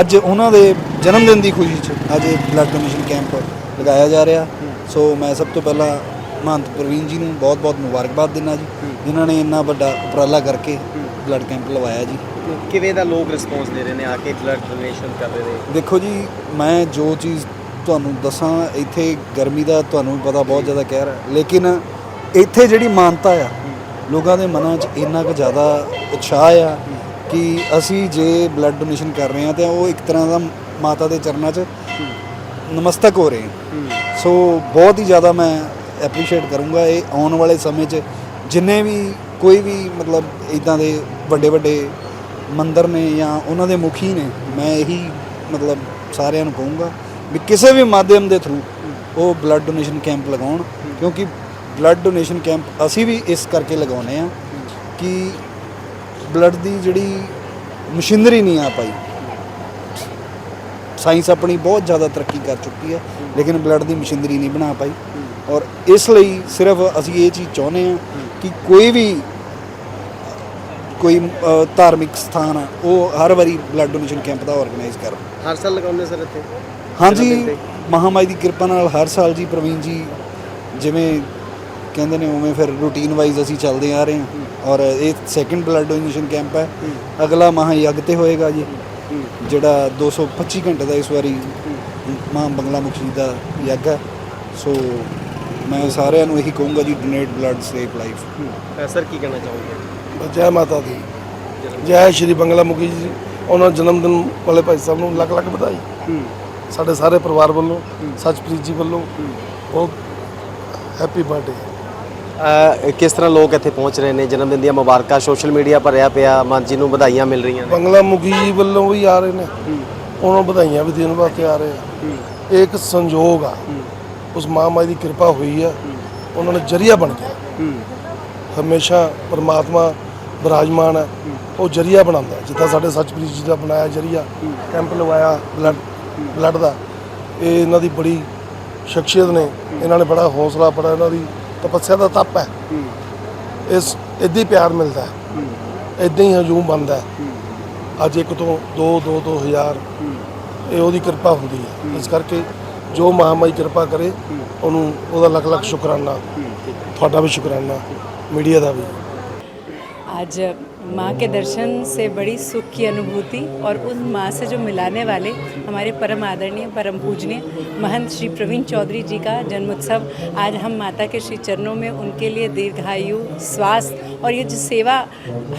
ਅੱਜ ਉਹਨਾਂ ਦੇ ਜਨਮ ਦਿਨ ਦੀ ਖੁਸ਼ੀ 'ਚ ਅੱਜ ਇਹ ਬਲੱਡ ਡੋਨੇਸ਼ਨ ਕੈਂਪ ਲਗਾਇਆ ਜਾ ਰਿਹਾ। ਸੋ ਮੈਂ ਸਭ ਤੋਂ ਪਹਿਲਾਂ ਮਹੰਤ ਪ੍ਰਵੀਨ ਜੀ ਨੂੰ ਬਹੁਤ-ਬਹੁਤ ਮੁਬਾਰਕਬਾਦ ਦਿੰਦਾ ਜੀ, ਜਿਨ੍ਹਾਂ ਨੇ ਇੰਨਾ ਵੱਡਾ ਉਪਰਾਲਾ ਕਰਕੇ ਬਲੱਡ ਕੈਂਪ ਲਵਾਇਆ ਜੀ। ਕਿਵੇਂ ਦਾ ਲੋਕ ਰਿਸਪੌਂਸ ਦੇ ਰਹੇ ਨੇ ਆ ਕੇ ਬਲੱਡ ਡੋਨੇਸ਼ਨ ਕਰ ਰਹੇ ਨੇ? ਦੇਖੋ ਜੀ ਮੈਂ ਜੋ ਚੀਜ਼ ਤੁਹਾਨੂੰ ਦੱਸਾਂ ਇੱਥੇ ਗਰਮੀ ਦਾ ਤੁਹਾਨੂੰ ਪਤਾ ਬਹੁਤ ਜ਼ਿਆਦਾ ਕਹਿਰ ਹੈ। ਲੇਕਿਨ ਇੱਥੇ ਜਿਹੜੀ ਮਾਨਤਾ ਆ ਲੋਕਾਂ ਦੇ ਮਨਾਂ 'ਚ ਇੰਨਾ ਕੁ ਜ਼ਿਆਦਾ ਉਤਸ਼ਾਹ ਆ ਕਿ ਅਸੀਂ ਜੇ ਬਲੱਡ ਡੋਨੇਸ਼ਨ ਕਰ ਰਹੇ ਹਾਂ ਤਾਂ ਉਹ ਇੱਕ ਤਰ੍ਹਾਂ ਦਾ ਮਾਤਾ ਦੇ ਚਰਨਾਂ 'ਚ ਨਮਸਤਕ ਹੋ ਰਹੇ ਹਾਂ। ਸੋ ਬਹੁਤ ਹੀ ਜ਼ਿਆਦਾ ਮੈਂ ਐਪਰੀਸ਼ੀਏਟ ਕਰੂੰਗਾ ਇਹ ਆਉਣ ਵਾਲੇ ਸਮੇਂ 'ਚ ਜਿੰਨੇ ਵੀ ਕੋਈ ਵੀ ਮਤਲਬ ਇਦਾਂ ਦੇ ਵੱਡੇ ਵੱਡੇ ਮੰਦਰ ਨੇ ਜਾਂ ਉਹਨਾਂ ਦੇ ਮੁਖੀ ਨੇ, ਮੈਂ ਇਹੀ ਮਤਲਬ ਸਾਰਿਆਂ ਨੂੰ ਕਹੂੰਗਾ ਵੀ ਕਿਸੇ ਵੀ ਮਾਧਿਅਮ ਦੇ ਥਰੂ ਉਹ ਬਲੱਡ ਡੋਨੇਸ਼ਨ ਕੈਂਪ ਲਗਾਉਣ, ਕਿਉਂਕਿ ਬਲੱਡ ਡੋਨੇਸ਼ਨ ਕੈਂਪ ਅਸੀਂ ਵੀ ਇਸ ਕਰਕੇ ਲਗਾਉਨੇ ਆ ਕਿ ਬਲੱਡ ਦੀ ਜਿਹੜੀ ਮਸ਼ੀਨਰੀ ਨਹੀਂ ਆ ਪਾਈ। ਸਾਇੰਸ ਆਪਣੀ ਬਹੁਤ ਜ਼ਿਆਦਾ ਤਰੱਕੀ ਕਰ ਚੁੱਕੀ ਹੈ, ਲੇਕਿਨ ਬਲੱਡ ਦੀ ਮਸ਼ੀਨਰੀ ਨਹੀਂ ਬਣਾ ਪਾਈ। ਔਰ ਇਸ ਲਈ ਸਿਰਫ ਅਸੀਂ ਇਹ ਚੀਜ਼ ਚਾਹੁੰਦੇ ਹਾਂ ਕਿ ਕੋਈ ਵੀ ਕੋਈ ਧਾਰਮਿਕ ਸਥਾਨ ਆ ਉਹ ਹਰ ਵਾਰੀ ਬਲੱਡ ਡੋਨੇਸ਼ਨ ਕੈਂਪ ਦਾ ਆਰਗੇਨਾਈਜ਼ ਕਰਨ ਹਰ ਸਾਲ ਲਗਾਉਂਦੇ ਸਰ ਇੱਥੇ? ਹਾਂਜੀ ਮਹਾਮਾਈ ਦੀ ਕਿਰਪਾ ਨਾਲ ਹਰ ਸਾਲ ਜੀ ਪ੍ਰਵੀਨ ਜੀ ਜਿਵੇਂ ਕਹਿੰਦੇ ਨੇ ਉਵੇਂ ਫਿਰ ਰੂਟੀਨ ਵਾਈਜ਼ ਅਸੀਂ ਚੱਲਦੇ ਆ ਰਹੇ ਹਾਂ। ਔਰ ਇਹ ਸੈਕੰਡ ਬਲੱਡ ਡੋਨੇਸ਼ਨ ਕੈਂਪ ਹੈ। ਅਗਲਾ ਮਹਾਯੱਗ ਤੇ ਹੋਏਗਾ ਜੀ। ਜਿਹੜਾ 225 ਘੰਟੇ ਦਾ ਇਸ ਵਾਰੀ ਮਾਂ ਬੰਗਲਾ ਮੁਖੀ ਦਾ ਯੱਗ ਹੈ। ਸੋ ਮੈਂ ਸਾਰਿਆਂ ਨੂੰ ਇਹੀ ਕਹੂੰਗਾ ji donate blood save life sir ਕੀ ਕਹਿਣਾ ਚਾਹੋਗੇ? ਜੈ ਮਾਤਾ ਦੀ। ਜੈ ਸ਼੍ਰੀ ਬੰਗਲਾ ਮੁਖੀ ਜੀ। ਉਹਨਾਂ ਜਨਮ ਦਿਨ ਵਾਲੇ ਭਾਈ ਸਾਹਿਬ ਨੂੰ ਲੱਖ ਲੱਖ ਵਧਾਈ। ਸਾਡੇ ਸਾਰੇ ਪਰਿਵਾਰ ਵੱਲੋਂ ਸੱਚਪ੍ਰੀਤ ਜੀ ਵੱਲੋਂ ਬਹੁਤ ਹੈਪੀ ਬਰਥਡੇ ਕਿਸ ਤਰ੍ਹਾਂ ਲੋਕ ਇੱਥੇ ਪਹੁੰਚ ਰਹੇ ਨੇ? ਜਨਮ ਦਿਨ ਦੀਆਂ ਮੁਬਾਰਕਾਂ ਸੋਸ਼ਲ ਮੀਡੀਆ ਭਰਿਆ ਪਿਆ। ਮਾਨ ਜੀ ਨੂੰ ਵਧਾਈਆਂ ਮਿਲ ਰਹੀਆਂ ਨੇ। ਬੰਗਲਾ ਮੁਖੀ ਜੀ ਵੱਲੋਂ ਵੀ ਆ ਰਹੇ ਨੇ। ਉਹਨਾਂ ਨੂੰ ਵਧਾਈਆਂ ਵੀ ਦੇਣ ਵਾਸਤੇ ਆ ਰਹੇ ਆ। ਇਹ ਇੱਕ ਸੰਜੋਗ ਆ। ਉਸ ਮਹਾਮਾਈ ਦੀ ਕਿਰਪਾ ਹੋਈ ਆ। ਉਹਨਾਂ ਨੇ ਜਰੀਆ ਬਣ ਗਿਆ ਹਮੇਸ਼ਾ ਪਰਮਾਤਮਾ ਵਿਰਾਜਮਾਨ ਹੈ। ਉਹ ਜਰੀਆ ਬਣਾਉਂਦਾ। ਜਿੱਦਾਂ ਸਾਡੇ ਸੱਚਪ੍ਰੀਤ ਜੀ ਦਾ ਬਣਾਇਆ ਜਰੀਆ ਕੈਂਪ ਲਵਾਇਆ ਬਲੱਡ ਬਲੱਡ ਦਾ। ਇਹ ਇਹਨਾਂ ਦੀ ਬੜੀ ਸ਼ਖਸੀਅਤ ਨੇ। ਇਹਨਾਂ ਨੇ ਬੜਾ ਹੌਸਲਾ ਬੜਾ ਇਹਨਾਂ ਦੀ ਤਪੱਸਿਆ ਦਾ ਤਪ ਹੈ। ਇਸ ਇੱਦਾਂ ਹੀ ਪਿਆਰ ਮਿਲਦਾ ਹੈ। ਇੱਦਾਂ ਹੀ ਹਜੂਮ ਬਣਦਾ ਅੱਜ ਇੱਕ ਤੋਂ ਦੋ ਦੋ ਦੋ ਹਜ਼ਾਰ ਇਹ ਉਹਦੀ ਕਿਰਪਾ ਹੁੰਦੀ ਹੈ। ਇਸ ਕਰਕੇ ਜੋ ਮਹਾਮਾਈ ਕਿਰਪਾ ਕਰੇ ਉਹਨੂੰ ਉਹਦਾ ਲੱਖ ਲੱਖ ਸ਼ੁਕਰਾਨਾ ਤੁਹਾਡਾ ਵੀ ਸ਼ੁਕਰਾਨਾ। ਮੀਡੀਆ ਦਾ ਵੀ। આજ माँ के दर्शन से बड़ी सुख की अनुभूति और उन माँ से जो मिलाने वाले हमारे परम आदरणीय, परम पूजनीय महंत श्री प्रवीण चौधरी जी का जन्मोत्सव आज हम माता के श्री चरणों में उनके लिए दीर्घायु, स्वास्थ्य और ये जो सेवा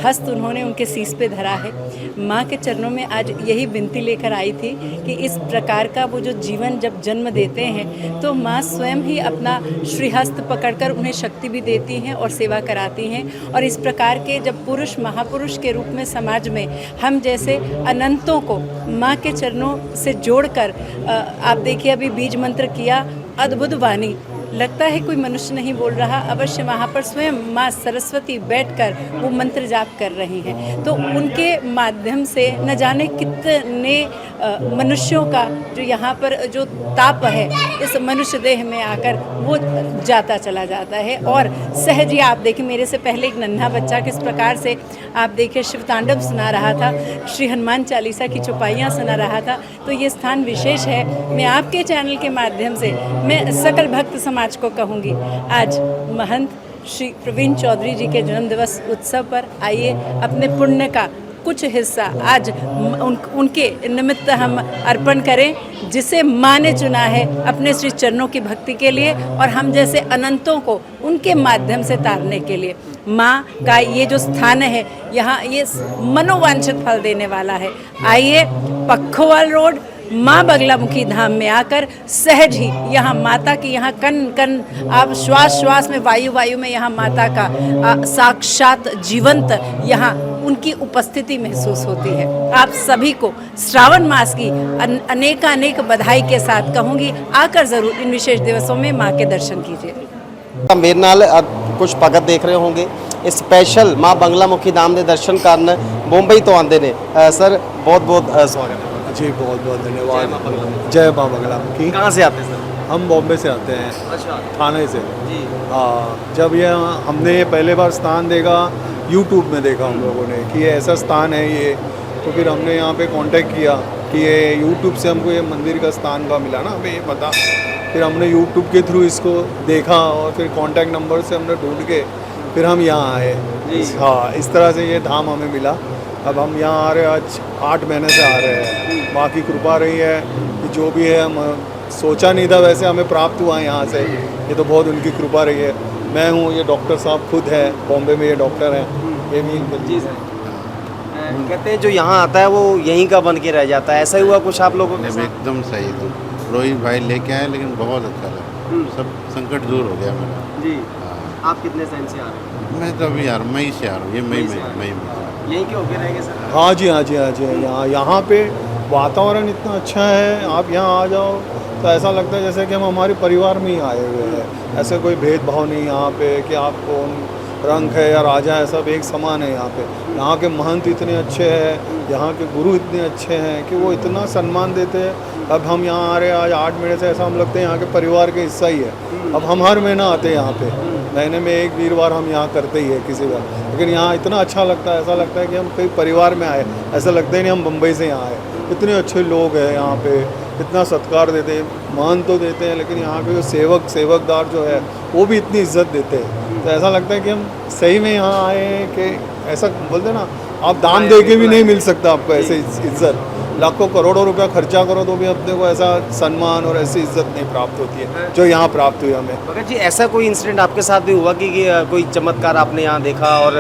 हस्त उन्होंने उनके शीश पे धरा है। माँ के चरणों में आज यही विनती लेकर आई थी कि इस प्रकार का वो जो जीवन जब जन्म देते हैं तो माँ स्वयं ही अपना श्रीहस्त पकड़कर उन्हें शक्ति भी देती हैं और सेवा कराती हैं। और इस प्रकार के जब पुरुष महापुरुष के रूप में समाज में हम जैसे अनंतों को माँ के चरणों से जोड़कर अ, आप देखिए अभी बीज मंत्र किया अद्भुत वाणी लगता है कोई मनुष्य नहीं बोल रहा, अवश्य वहाँ पर स्वयं माँ सरस्वती बैठकर वो मंत्र जाप कर रही हैं। तो उनके माध्यम से न जाने कितने मनुष्यों का जो यहाँ पर जो ताप है, इस मनुष्य देह में आकर वो जाता चला जाता है। और सहज ही आप देखिए, मेरे से पहले एक नन्हा बच्चा किस प्रकार से आप देखिए, शिव तांडव सुना रहा था, श्री हनुमान चालीसा की चौपाइयाँ सुना रहा था। तो ये स्थान विशेष है। मैं आपके चैनल के माध्यम से, मैं सकल भक्त समाज को कहूँगी। आज महंत श्री प्रवीण चौधरी जी के जन्म दिवस उत्सव पर आइए अपने पुण्य का कुछ हिस्सा आज उन, उनके निमित्त हम अर्पण करें जिसे माँ ने चुना है अपने श्री चरणों की भक्ति के लिए और हम जैसे अनंतों को उनके माध्यम से तारने के लिए। माँ का ये जो स्थान है यहाँ ये मनोवांछित फल देने वाला है। आइए पखोवाल रोड माँ बगलामुखी धाम में आकर सहज ही यहाँ माता की यहाँ कन कन आप श्वास श्वास में वायु वायु में यहाँ माता का आ, साक्षात जीवंत यहाँ उनकी उपस्थिति महसूस होती है आप सभी को श्रावण मास की अन, अनेकानेक बधाई के साथ कहूँगी आकर ज़रूर इन विशेष दिवसों में माँ के दर्शन कीजिए ਤਾਂ ਮੇਰੇ ਨਾਲ ਅ, ਕੁਝ ਭਗਤ ਦੇਖ ਰਹੇ ਹੋਵੋਗੇ ਇਹ ਸਪੈਸ਼ਲ ਮਾਂ ਬੰਗਲਾ ਮੁਖੀ ਧਾਮ ਦੇ ਦਰਸ਼ਨ ਕਰਨ ਮੁੰਬਈ ਤੋਂ ਆਉਂਦੇ ਨੇ ਅ, ਸਰ ਬਹੁਤ ਬਹੁਤ ਅ, ਸਵਾਗਤ है जी बहुत बहुत धन्यवाद। जय माँ बंगला मुखी कहाँ से आते हैं सर? हम बॉम्बे से आते हैं। अच्छा। थाने से। जी। हाँ जब ये हमने ये पहले बार स्थान देखा यूट्यूब में देखा हम लोगों ने कि ये ऐसा स्थान है ये। तो फिर हमने यहाँ पे कांटेक्ट किया कि ये यूट्यूब से हमको ये मंदिर का स्थान का मिला ना हमें ये पता। फिर हमने यूट्यूब के थ्रू इसको देखा और फिर कांटेक्ट नंबर से हमने ढूंढ के फिर हम यहाँ आए। हाँ इस तरह से ये धाम हमें मिला। अब हम यहाँ आ रहे हैं आज आठ महीने से आ रहे हैं। माँ की कृपा रही है कि जो भी है हम सोचा नहीं था वैसे हमें प्राप्त हुआ यहाँ से। ये तो बहुत उनकी कृपा रही है। मैं हूँ ये डॉक्टर साहब खुद है बॉम्बे में ये डॉक्टर हैं। ये भी जी सर। कहते हैं जो यहाँ आता है वो यहीं का बन के रह जाता है। ऐसा ही हुआ कुछ आप लोगों के एकदम सही तो। रोहित भाई लेके आए लेकिन बहुत अच्छा लगा। सब संकट दूर हो गया मेरा। जी। हाँ। आप कितने टाइम से आ रहे हैं? मैं तो अभी यार मई से आ रहा हूँ। ये मई मई में मई में। यहीं के होके रहेंगे सर? हाँ जी हाँ जी हाँ जी यहाँ यहाँ पे वातावरण इतना अच्छा है, आप यहाँ आ जाओ तो ऐसा लगता है जैसे कि हम हमारे परिवार में ही आए हुए हैं। ऐसे कोई भेदभाव नहीं यहाँ पे कि आप कौन रंग है या राजा है, सब एक समान है यहाँ पे। यहाँ के महंत इतने अच्छे हैं, यहाँ के गुरु इतने अच्छे हैं कि वो इतना सम्मान देते हैं। अब हम यहाँ आ रहे हैं, आज आठ महीने से ऐसा हम लगते हैं यहाँ के परिवार के हिस्सा ही है। अब हम हर महीना आते हैं यहाँ पे। महीने में एक वीरवार हम यहाँ करते ही है किसी बार। लेकिन यहाँ इतना अच्छा लगता है ऐसा लगता है कि हम कई परिवार में आए ऐसा लगता ही नहीं हम बम्बई से यहाँ आए। इतने अच्छे लोग हैं यहाँ पे इतना सत्कार देते हैं मान तो देते हैं लेकिन यहाँ के जो सेवक सेवकदार जो है वो भी इतनी इज़्ज़त देते हैं। तो ऐसा लगता है कि हम सही में यहाँ आए हैं कि ऐसा बोलते ना आप दान दे के भी नहीं मिल सकता आपको ऐसे इज़्ज़त। लाखों करोड़ों रुपया खर्चा करो तो भी अपने को ऐसा सम्मान और ऐसी इज़्ज़त नहीं प्राप्त होती है जो यहाँ प्राप्त हुई हमें। भगत जी ऐसा कोई इंसिडेंट आपके साथ भी हुआ कि, कि कोई चमत्कार आपने यहाँ देखा और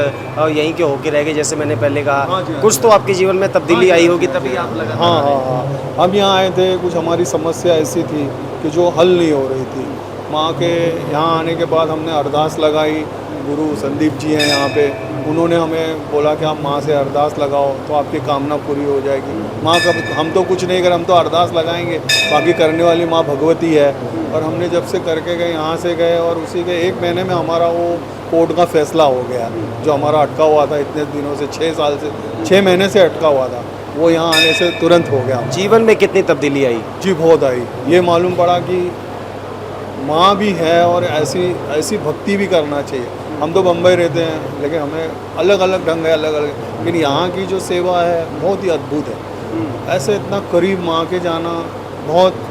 यहीं के होके रह गए जैसे मैंने पहले हाँ कहा हाँ कुछ तो आपके जीवन में तब्दीली आई होगी तभी आप लगा हाँ हाँ हाँ। हम यहाँ आए थे कुछ हमारी समस्या ऐसी थी कि जो हल नहीं हो रही थी। माँ के यहाँ आने के बाद हमने अरदास लगाई गुरु संदीप जी हैं यहाँ पे। उन्होंने हमें बोला कि आप माँ से अरदास लगाओ तो आपकी कामना पूरी हो जाएगी। माँ का हम तो कुछ नहीं कर हम तो अरदास लगाएँगे। बाकी करने वाली माँ भगवती है। और हमने जब से करके गए यहाँ से गए और उसी के एक महीने में हमारा वो कोर्ट का फैसला हो गया जो हमारा अटका हुआ था इतने दिनों से छः साल से छः महीने से अटका हुआ था। वो यहाँ आने से तुरंत हो गया। जीवन में कितनी तब्दीली आई? जी बहुत आई। ये मालूम पड़ा कि माँ भी है और ऐसी ऐसी भक्ति भी करना चाहिए। हम तो बम्बई रहते हैं लेकिन हमें अलग अलग ढंग है अलग अलग लेकिन यहाँ की जो सेवा है बहुत ही अद्भुत है। ऐसे इतना करीब माँ के जाना बहुत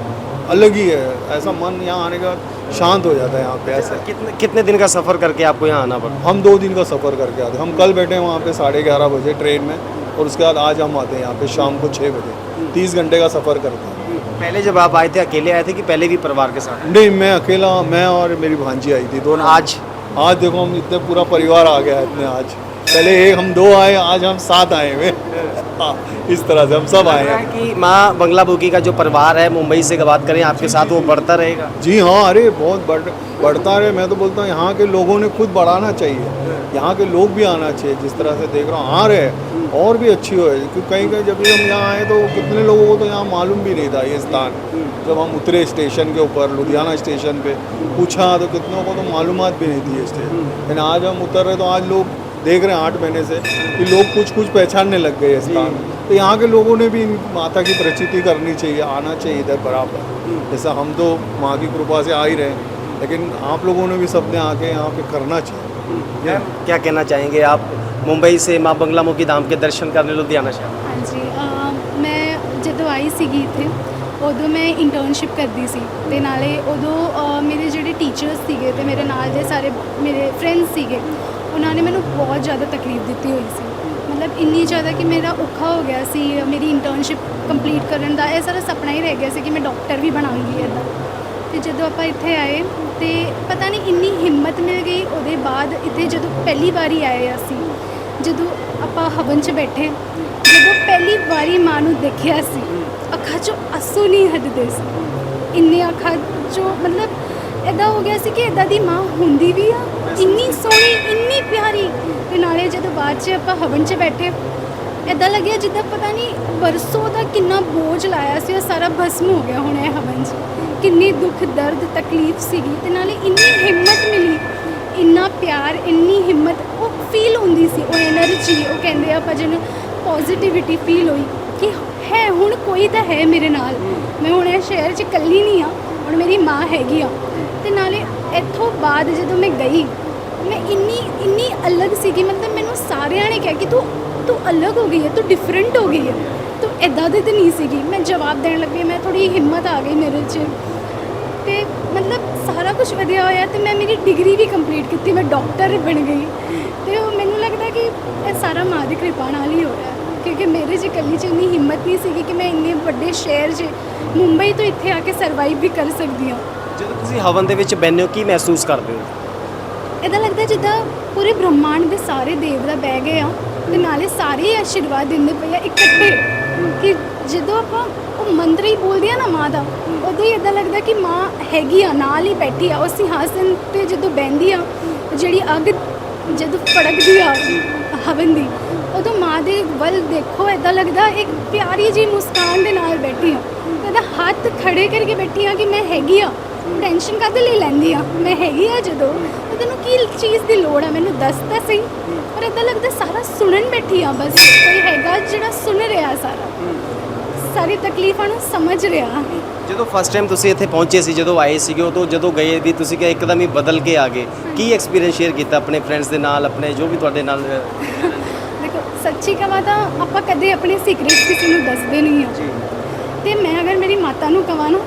अलग ही है। ऐसा मन यहाँ आने के शांत हो जाता है यहाँ पे ऐसे। कितने कितने दिन का सफ़र करके आपको यहाँ आना पड़ा? हम दो दिन का सफ़र करके आते हम कल बैठे हैं वहाँ पे साढ़े ग्यारह बजे ट्रेन में और उसके बाद आज हम आते हैं यहाँ पे शाम को छः बजे। तीस घंटे का सफ़र करते हैं। पहले जब आप आए थे अकेले आए थे कि पहले भी परिवार के साथ? नहीं मैं अकेला मैं और मेरी भांजी आई थी दोनों। आज? आज देखो हम इतने पूरा परिवार आ गया है इतने आज। पहले एक हम दो आए आज हम सात आए हुए। हाँ, इस तरह से हम सब आए हैं। कि माँ बंगला बुकी का जो परिवार है मुंबई से बात करें आपके साथ वो बढ़ता रहेगा? जी हाँ अरे बहुत बढ़ बढ़ता रहे। मैं तो बोलता हूँ यहाँ के लोगों ने खुद बढ़ाना चाहिए। यहाँ के लोग भी आना चाहिए जिस तरह से देख रहा हूँ। आ रहे हैं और भी अच्छी हो क्योंकि कहीं कहीं जब भी हम यहाँ आए तो कितने लोगों को तो यहाँ मालूम भी नहीं था ये स्थान। जब हम उतरे स्टेशन के ऊपर लुधियाना स्टेशन पे पूछा तो कितनों को तो मालूम भी नहीं थी ये स्टेशन। लेकिन आज हम उतर रहे तो आज लोग देख रहे हैं आठ महीने से कि लोग कुछ कुछ पहचानने लग गए ये स्थान तो यहाँ के लोगों ने भी इन माता की प्रचिति करनी चाहिए आना चाहिए इधर बराबर जैसा हम तो माँ की कृपा से आ ही रहे हैं लेकिन आप लोगों ने भी सबने आके यहाँ पे करना चाहिए क्या कहना चाहेंगे आप ਮੁੰਬਈ ਸੇ ਮਾਂ ਬੰਗਲਾ ਮੁਖੀ ਧਾਮ ਕੇ ਦਰਸ਼ਨ ਕਰਨ ਲੁਧਿਆਣਾ ਸ਼ਹਿਰ ਹਾਂਜੀ ਅਮ ਮੈਂ ਜਦੋਂ ਆਈ ਸੀਗੀ ਇੱਥੇ ਉਦੋਂ ਮੈਂ ਇੰਟਰਨਸ਼ਿਪ ਕਰਦੀ ਸੀ ਤੇ ਨਾਲੇ ਉਦੋਂ ਅ, ਮੇਰੇ ਜਿਹੜੇ ਟੀਚਰਸ ਸੀਗੇ ਤੇ ਮੇਰੇ ਨਾਲ ਦੇ ਸਾਰੇ ਮੇਰੇ ਫਰੈਂਡਸ ਸੀਗੇ ਉਹਨਾਂ ਨੇ ਮੈਨੂੰ ਬਹੁਤ ਜ਼ਿਆਦਾ ਤਕਲੀਫ ਦਿੱਤੀ ਹੋਈ ਸੀ। ਮਤਲਬ ਇੰਨੀ ਜ਼ਿਆਦਾ ਕਿ ਮੇਰਾ ਔਖਾ ਹੋ ਗਿਆ ਸੀ, ਮੇਰੀ ਇੰਟਰਨਸ਼ਿਪ ਕੰਪਲੀਟ ਕਰਨ ਦਾ। ਇਹ ਸਾਰਾ ਸੁਪਨਾ ਹੀ ਰਹਿ ਗਿਆ ਸੀ ਕਿ ਮੈਂ ਡਾਕਟਰ ਵੀ ਬਣਾਂਗੀ ਇੱਦਾਂ। ਤੇ ਜਦੋਂ ਆਪਾਂ ਇੱਥੇ ਆਏ, ਤੇ ਪਤਾ ਨਹੀਂ ਇੰਨੀ ਹਿੰਮਤ ਮਿਲ ਗਈ। ਉਹਦੇ ਬਾਅਦ ਇੱਥੇ ਜਦੋਂ ਪਹਿਲੀ ਵਾਰੀ ਆਏ ਅਸੀਂ, ਜਦੋਂ ਆਪਾਂ ਹਵਨ 'ਚ ਬੈਠੇ, ਜਦੋਂ ਪਹਿਲੀ ਵਾਰੀ ਮਾਂ ਨੂੰ ਦੇਖਿਆ ਸੀ, ਅੱਖਾਂ 'ਚੋਂ ਆਂਸੂ ਨਹੀਂ ਹਟਦੇ ਸੀ। ਇੰਨੇ ਅੱਖਾਂ 'ਚੋਂ ਮਤਲਬ ਇਦਾਂ ਹੋ ਗਿਆ ਸੀ ਕਿ ਇਦਾਂ ਦੀ ਮਾਂ ਹੁੰਦੀ ਵੀ ਆ। ਇੰਨੀ ਸੋਹਣੀ, ਇੰਨੀ ਪਿਆਰੀ। ਤੇ ਨਾਲੇ ਜਦੋਂ ਬਾਅਦ 'ਚ ਆਪਾਂ ਹਵਨ 'ਚ ਬੈਠੇ ਇਦਾਂ ਲੱਗਿਆ ਜਿੱਦਾਂ ਪਤਾ ਨਹੀਂ ਵਰਸੋਂ ਦਾ ਕਿੰਨਾ ਬੋਝ ਲਾਇਆ ਸੀ ਉਹ ਸਾਰਾ ਭਸਮ ਹੋ ਗਿਆ ਹੁਣ ਇਹ ਹਵਨ 'ਚ। ਕਿੰਨੀ ਦੁੱਖ, ਦਰਦ, ਤਕਲੀਫ ਸੀਗੀ ਤੇ ਨਾਲੇ ਇੰਨੀ ਹਿੰਮਤ ਮਿਲੀ, ਇੰਨਾ ਪਿਆਰ, ਇੰਨੀ ਹਿੰਮਤ, ਉਹ ਫੀਲ ਹੁੰਦੀ ਸੀ, ਉਹ એનર્ਜੀ ਉਹ ਕਹਿੰਦੇ ਆ ਭਜਨ ਪੋਜ਼ਿਟਿਵਿਟੀ ਫੀਲ ਹੋਈ ਕਿ ਹੈ, ਹੁਣ ਕੋਈ ਤਾਂ ਹੈ ਮੇਰੇ ਨਾਲ। ਮੈਂ ਹੁਣ ਇਹ ਸ਼ਹਿਰ 'ਚ ਇਕੱਲੀ ਨਹੀਂ ਆ, ਹੁਣ ਮੇਰੀ ਮਾਂ ਹੈਗੀ ਆ। ਤੇ ਨਾਲੇ ਇੱਥੋਂ ਬਾਅਦ ਜਦੋਂ ਮੈਂ ਗਈ, ਮੈਂ ਇੰਨੀ ਇੰਨੀ ਅਲੱਗ ਸੀਗੀ, ਮਤਲਬ ਮੈਨੂੰ ਸਾਰਿਆਂ ਨੇ ਕਿਹਾ ਕਿ ਤੂੰ ਤੂੰ ਅਲੱਗ ਹੋ ਗਈ ਹੈ, ਤੂੰ ਡਿਫਰੈਂਟ ਹੋ ਗਈ ਹੈ। ਤੂੰ ਇਦਾਂ ਦੀ ਤਾਂ ਨਹੀਂ ਸੀਗੀ। ਮੈਂ ਜਵਾਬ ਦੇਣ ਲੱਗੀ, ਮੈਂ ਥੋੜੀ ਹਿੰਮਤ ਆ ਗਈ ਮੇਰੇ 'ਚ। ਤੇ ਮਤਲਬ ਸਾਰਾ ਕੁਝ ਵਧੀਆ ਹੋਇਆ ਤੇ ਮੈਂ ਮੇਰੀ ਡਿਗਰੀ ਵੀ ਕੰਪਲੀਟ ਕੀਤੀ, ਮੈਂ ਡਾਕਟਰ ਬਣ ਗਈ। ਤੇ ਉਹ ਮੈਨੂੰ ਲੱਗਦਾ ਕਿ ਇਹ ਸਾਰਾ ਮਾਂ ਦੀ ਕਿਰਪਾ ਨਾਲ ਹੀ ਹੋਇਆ ਕਿਉਂਕਿ ਮੇਰੇ 'ਚ ਇਕੱਲੀ 'ਚ ਇੰਨੀ ਹਿੰਮਤ ਨਹੀਂ ਸੀਗੀ ਕਿ ਮੈਂ ਇੰਨੇ ਵੱਡੇ ਸ਼ਹਿਰ 'ਚ ਮੁੰਬਈ ਤੋਂ ਇੱਥੇ ਆ ਕੇ ਸਰਵਾਈਵ ਵੀ ਕਰ ਸਕਦੀ ਹਾਂ। ਜਦੋਂ ਤੁਸੀਂ ਹਵਨ ਦੇ ਵਿੱਚ ਬੈਠਦੇ ਹੋ, ਕੀ ਮਹਿਸੂਸ ਕਰਦੇ ਹੋ? ਇਦਾਂ ਲੱਗਦਾ ਜਿੱਦਾਂ ਪੂਰੇ ਬ੍ਰਹਮਾਂਡ ਦੇ ਸਾਰੇ ਦੇਵਤਾ ਬਹਿ ਗਏ ਆ, ਤੇ ਨਾਲੇ ਸਾਰੇ ਆਸ਼ੀਰਵਾਦ ਦਿੰਦੇ ਪਏ ਆ ਇਕੱਠੇ। ਕਿ ਜਦੋਂ ਆਪਾਂ ਉਹ ਮੰਤਰ ਹੀ ਬੋਲਦੇ ਆ ਨਾ ਮਾਂ ਦਾ, ਉਦੋਂ ਹੀ ਇਦਾਂ ਲੱਗਦਾ ਕਿ ਮਾਂ ਹੈਗੀ ਆ, ਨਾਲ ਹੀ ਬੈਠੀ ਆ ਉਸ ਸਿਹਾਸਨ ਤੇ ਜਦੋਂ ਬਹਿੰਦੀ ਆ, ਜਿਹੜੀ ਅੱਗ ਜਦੋਂ ਫੜਕਦੀ ਆ ਹਵਨ ਦੀ, ਉਦੋਂ ਮਾਂ ਦੇ ਵੱਲ ਦੇਖੋ ਇਦਾਂ ਲੱਗਦਾ ਇੱਕ ਪਿਆਰੀ ਜੀ ਮੁਸਕਾਨ ਦੇ ਨਾਲ ਬੈਠੀ ਆ। ਉਹਦਾ ਹੱਥ ਖੜੇ ਕਰਕੇ ਬੈਠੀ ਆ ਕਿ ਮੈਂ ਹੈਗੀ ਆ। ਟੈਨਸ਼ਨ ਕਾਹਦੇ ਲਈ ਲੈਂਦੀ ਆ? ਮੈਂ ਹੈਗੀ ਆ ਜਦੋਂ। ਤੇ ਤੈਨੂੰ ਕੀ ਚੀਜ਼ ਦੀ ਲੋੜ ਆ? ਮੈਨੂੰ ਦੱਸ ਤਾਂ ਸਹੀ। ਪਰ ਇਦਾਂ ਲੱਗਦਾ ਸਾਰਾ ਸੁਣਨ ਬੈਠੀ ਆ ਬਸ। ਕੋਈ ਹੈਗਾ ਜਿਹੜਾ ਸੁਣ ਰਿਹਾ ਸਾਰਾ। ਸਾਰੀ ਤਕਲੀਫਾਂ ਨੂੰ ਸਮਝ ਰਿਹਾ। ਜਦੋਂ ਫਸਟ ਟਾਈਮ ਤੁਸੀਂ ਇੱਥੇ ਪਹੁੰਚੇ ਸੀ ਜਦੋਂ ਆਏ ਸੀਗੇ ਉਦੋਂ ਜਦੋਂ ਗਏ ਵੀ ਤੁਸੀਂ ਕਿ ਇੱਕਦਮ ਹੀ ਬਦਲ ਕੇ ਆ ਗਏ। ਕੀ ਐਕਸਪੀਰੀਅੰਸ ਸ਼ੇਅਰ ਕੀਤਾ ਆਪਣੇ ਫਰੈਂਡਸ ਦੇ ਨਾਲ ਆਪਣੇ ਜੋ ਵੀ ਤੁਹਾਡੇ ਨਾਲ? ਦੇਖੋ ਸੱਚੀ ਕਹਾਂ ਤਾਂ ਆਪਾਂ ਕਦੇ ਆਪਣੇ ਸੀਕ੍ਰੇਟਸ ਕਿਸੇ ਨੂੰ ਦੱਸਦੇ ਨਹੀਂ ਆ। ਤੇ ਮੈਂ ਅਗਰ ਮੇਰੀ ਮਾਤਾ ਨੂੰ ਕਹਾਂ ਨਾ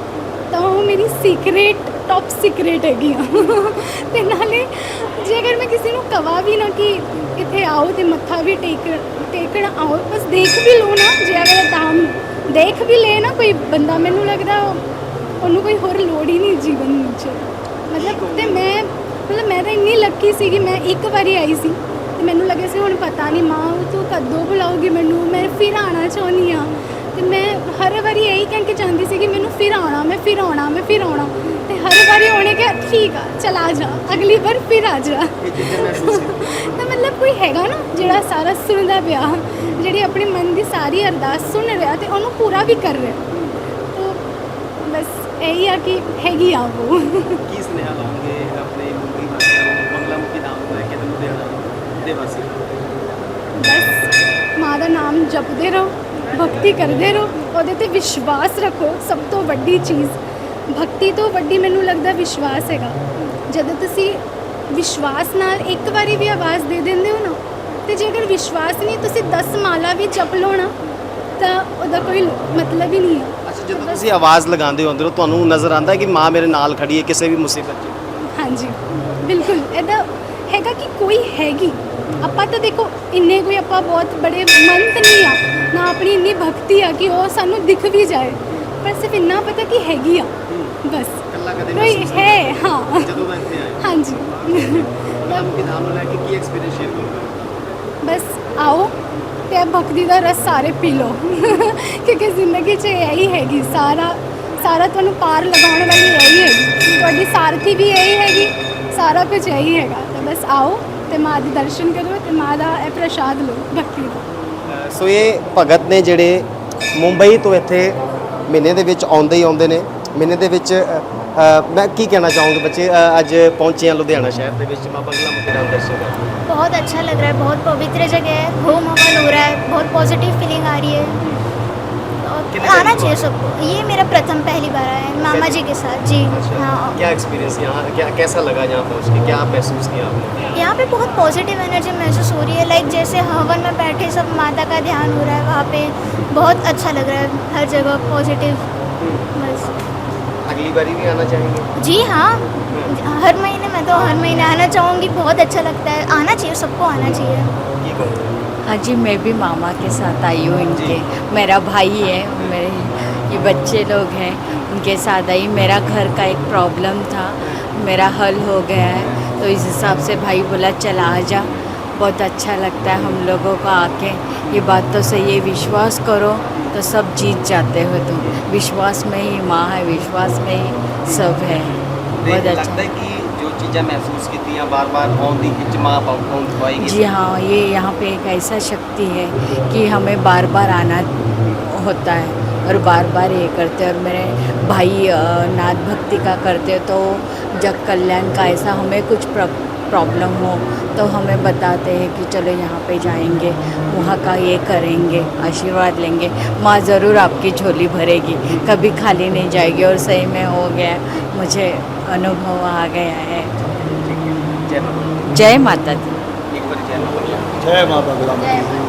ਤਾਂ ਉਹ ਮੇਰੀ ਸੀਕ੍ਰੇਟ ਟੌਪ ਸੀਕ੍ਰੇਟ ਹੈਗੀ ਆ ਤੇ ਨਾਲੇ ਜੇ ਅਗਰ ਮੈਂ ਕਿਸੇ ਨੂੰ ਕਹਾਂ ਵੀ ਨਾ ਕਿ ਇੱਥੇ ਆਓ ਤੇ ਮੱਥਾ ਵੀ ਟੇਕ, ਟੇਕਣ ਆਓ, ਬਸ ਦੇਖ ਵੀ ਲਓ ਨਾ, ਜੇ ਅਗਰ ਧਾਮ ਦੇਖ ਵੀ ਲੈ ਨਾ ਕੋਈ ਬੰਦਾ, ਮੈਨੂੰ ਲੱਗਦਾ ਉਹਨੂੰ ਕੋਈ ਹੋਰ ਲੋੜ ਹੀ ਨਹੀਂ ਜੀਵਨ ਵਿੱਚ। ਮਤਲਬ ਤੇ ਮੈਂ, ਮਤਲਬ ਮੈਂ ਤਾਂ ਇੰਨੀ ਲੱਕੀ ਸੀ ਕਿ ਮੈਂ ਇੱਕ ਵਾਰੀ ਆਈ ਸੀ ਤੇ ਮੈਨੂੰ ਲੱਗਿਆ ਸੀ ਹੁਣ ਪਤਾ ਨਹੀਂ ਮਾਂ ਤੂੰ ਕਦੋਂ ਬੁਲਾਓਗੀ ਮੈਨੂੰ, ਮੈਂ ਫਿਰ ਆਉਣਾ ਚਾਹੁੰਦੀ ਆ ਤੇ ਮੈਂ ਹਰ ਵਾਰੀ ਇਹੀ ਕਹਿ ਕੇ ਚਾਹੁੰਦੀ ਸੀ ਕਿ ਮੈਨੂੰ ਫਿਰ ਆਉਣਾ ਮੈਂ ਫਿਰ ਆਉਣਾ ਮੈਂ ਫਿਰ ਆਉਣਾ। ਤੇ ਹਰ ਵਾਰੀ ਉਹਨੇ ਕਿਹਾ ਠੀਕ ਆ ਚਲਾ ਜਾ ਅਗਲੀ ਵਾਰ ਫਿਰ ਆ ਜਾ। ਤਾਂ ਮਤਲਬ ਕੋਈ ਹੈਗਾ ਨਾ ਜਿਹੜਾ ਸਾਰਾ ਸੁਣਦਾ ਪਿਆ ਜਿਹੜੀ ਆਪਣੇ ਮਨ ਦੀ ਸਾਰੀ ਅਰਦਾਸ ਸੁਣ ਰਿਹਾ ਤੇ ਉਹਨੂੰ ਪੂਰਾ ਵੀ ਕਰ ਰਿਹਾ। ਤਾਂ ਬਸ ਇਹੀ ਆ ਕਿ ਹੈਗੀ ਆ ਉਹ। ਕੀ ਸੁਨੇਹਾ ਲਾਉਂਗੇ ਆਪਣੇ ਮੁੰਬਈ ਵਾਸੀਆਂ ਨੂੰ ਬੰਗਲਾ ਮੁਖੀ ਧਾਮ ਤੋਂ ਕੇ ਤੇ ਲੁਧਿਆਣਾ ਦੇ ਵਾਸੀ? ਬਸ ਮਾਂ ਦਾ ਨਾਮ ਜਪਦੇ ਰਹੋ। ਭਗਤੀ ਕਰਦੇ ਰਹੋ ਉਹਦੇ ਤੇ ਵਿਸ਼ਵਾਸ ਰੱਖੋ ਸਭ ਤੋਂ ਵੱਡੀ ਚੀਜ਼। ਭਗਤੀ ਤੋਂ ਵੱਡੀ ਮੈਨੂੰ ਲੱਗਦਾ ਵਿਸ਼ਵਾਸ ਹੈਗਾ। ਜਦੋਂ ਤੁਸੀਂ ਵਿਸ਼ਵਾਸ ਨਾਲ ਇੱਕ ਵਾਰੀ ਵੀ ਆਵਾਜ਼ ਦੇ ਦਿੰਦੇ ਹੋ ਨਾ ਤੇ ਜੇਕਰ ਵਿਸ਼ਵਾਸ ਨਹੀਂ ਤੁਸੀਂ 10 ਮਾਲਾ ਵੀ ਜਪ ਲਓ ਨਾ ਤਾਂ ਉਹਦਾ ਕੋਈ ਮਤਲਬ ਹੀ ਨਹੀਂ ਹੈ। ਅੱਛਾ ਜਦੋਂ ਤੁਸੀਂ ਆਵਾਜ਼ ਲਗਾਉਂਦੇ ਹੋ ਅੰਦਰੋਂ ਤੁਹਾਨੂੰ ਨਜ਼ਰ ਆਉਂਦਾ ਕਿ ਮਾਂ ਮੇਰੇ ਨਾਲ ਖੜੀ ਹੈ ਕਿਸੇ ਵੀ ਮੁਸੀਬਤ 'ਚ? ਹਾਂਜੀ ਬਿਲਕੁਲ। ਇਹਦਾ ਹੈਗਾ ਕਿ ਕੋਈ ਹੈਗੀ। ਆਪਾਂ ਤਾਂ ਦੇਖੋ ਇੰਨੇ ਕੋਈ ਆਪਾਂ ਬਹੁਤ ਬੜੇ ਮੰਤ ਨਹੀਂ ਆ ਨਾ ਆਪਣੀ ਇੰਨੀ ਭਗਤੀ ਆ ਕਿ ਉਹ ਸਾਨੂੰ ਦਿਖ ਵੀ ਜਾਏ। ਪਰ ਸਿਰਫ ਇੰਨਾ ਪਤਾ ਕਿ ਹੈਗੀ ਆ ਬਸ। ਕਦੇ ਕੋਈ ਹੈ ਹਾਂ। ਜਦੋਂ ਮੈਂ ਇੱਥੇ ਆਇਆ। ਹਾਂਜੀ। ਬੰਗਲਾ ਮੁਖੀ ਧਾਮ ਨੂੰ ਲੈ ਕੇ ਕੀ ਐਕਸਪੀਰੀਅੰਸ ਸ਼ੇਅਰ ਕਰੋਗੇ? ਬਸ ਆਓ ਤੇ ਭਗਤੀ ਦਾ ਰਸ ਸਾਰੇ ਪੀ ਲਓ। ਕਿਉਂਕਿ ਜ਼ਿੰਦਗੀ 'ਚ ਇਹੀ ਹੈਗੀ ਸਾਰਾ ਸਾਰਾ ਤੁਹਾਨੂੰ ਪਾਰ ਲਗਾਉਣ ਵਾਲੀ ਇਹੀ ਹੈਗੀ। ਤੁਹਾਡੀ ਸਾਰਥੀ ਵੀ ਇਹੀ ਹੈਗੀ ਸਾਰਾ ਕੁਝ ਇਹੀ ਹੈਗਾ। ਤਾਂ ਬਸ ਆਓ। ਤੇ ਮਾਂ ਦੇ ਦਰਸ਼ਨ ਕਰੋ ਤੇ ਮਾਂ ਦਾ ਇਹ ਪ੍ਰਸ਼ਾਦ ਲਓ ਭਗਤੀ ਦਾ ਸੋ ਇਹ ਭਗਤ ਨੇ ਜਿਹੜੇ ਮੁੰਬਈ ਤੋਂ ਇੱਥੇ ਮਹੀਨੇ ਦੇ ਵਿੱਚ ਆਉਂਦੇ ਹੀ ਆਉਂਦੇ ਨੇ ਮਹੀਨੇ ਦੇ ਵਿੱਚ ਅ, ਅ, ਮੈਂ ਕੀ ਕਹਿਣਾ ਚਾਹੂੰਗਾ ਬੱਚੇ ਅ, ਅੱਜ ਪਹੁੰਚੇ ਆ ਲੁਧਿਆਣਾ ਸ਼ਹਿਰ ਦੇ ਵਿੱਚ ਮਾਂ ਬੰਗਲਾ ਮੁਖੀ ਧਾਮ ਦਰਸ਼ਨ ਕਰਨ बहुत अच्छा लग रहा है बहुत पवित्र जगह है घूम हवन हो रहा है बहुत पॉजिटिव फीलिंग आ रही है और कितने आना चाहिए सबको ये मेरा प्रथम पहली बार आया है मामा जी के साथ जी हाँ। क्या एक्सपीरियंस यहाँ क्या कैसा लगा यहाँ पहुँच के क्या महसूस किया आपने? यहाँ पे बहुत पॉजिटिव एनर्जी महसूस हो रही है लाइक जैसे हवन में बैठे सब माता का ध्यान हो रहा है वहाँ पे बहुत अच्छा लग रहा है हर जगह पॉजिटिव बस। अगली बारी भी आना चाहेंगे? जी हाँ। हर महीने मैं तो हर महीने आना चाहूँगी बहुत अच्छा लगता है आना चाहिए सबको आना चाहिए। हाँ जी मैं भी मामा के साथ आई हूँ इनके। मेरा भाई है मेरे ये बच्चे लोग हैं उनके साथ आई। मेरा घर का एक प्रॉब्लम था मेरा हल हो गया है तो इस हिसाब से भाई बोला चला आ जा। बहुत अच्छा लगता है हम लोगों को आके। ये बात तो सही है विश्वास करो तो सब जीत जाते हो तुम। विश्वास में ही माँ है विश्वास में ही सब है। बहुत अच्छा। लगता है कि चीज़ें महसूस की थी बार बार माँ जी हाँ ये यहाँ पे एक ऐसा शक्ति है कि हमें बार बार आना होता है और बार बार ये करते हैं। और मेरे भाई नाथ भक्ति का करते तो जग कल्याण का ऐसा हमें कुछ प्रॉब्लम हो तो हमें बताते हैं कि चलो यहाँ पे जाएँगे वहाँ का ये करेंगे आशीर्वाद लेंगे। माँ ज़रूर आपकी झोली भरेगी कभी खाली नहीं जाएगी और सही में हो गया मुझे अनुभव आ गया है। जय माता दी। जय माता दी। जय माता जय माता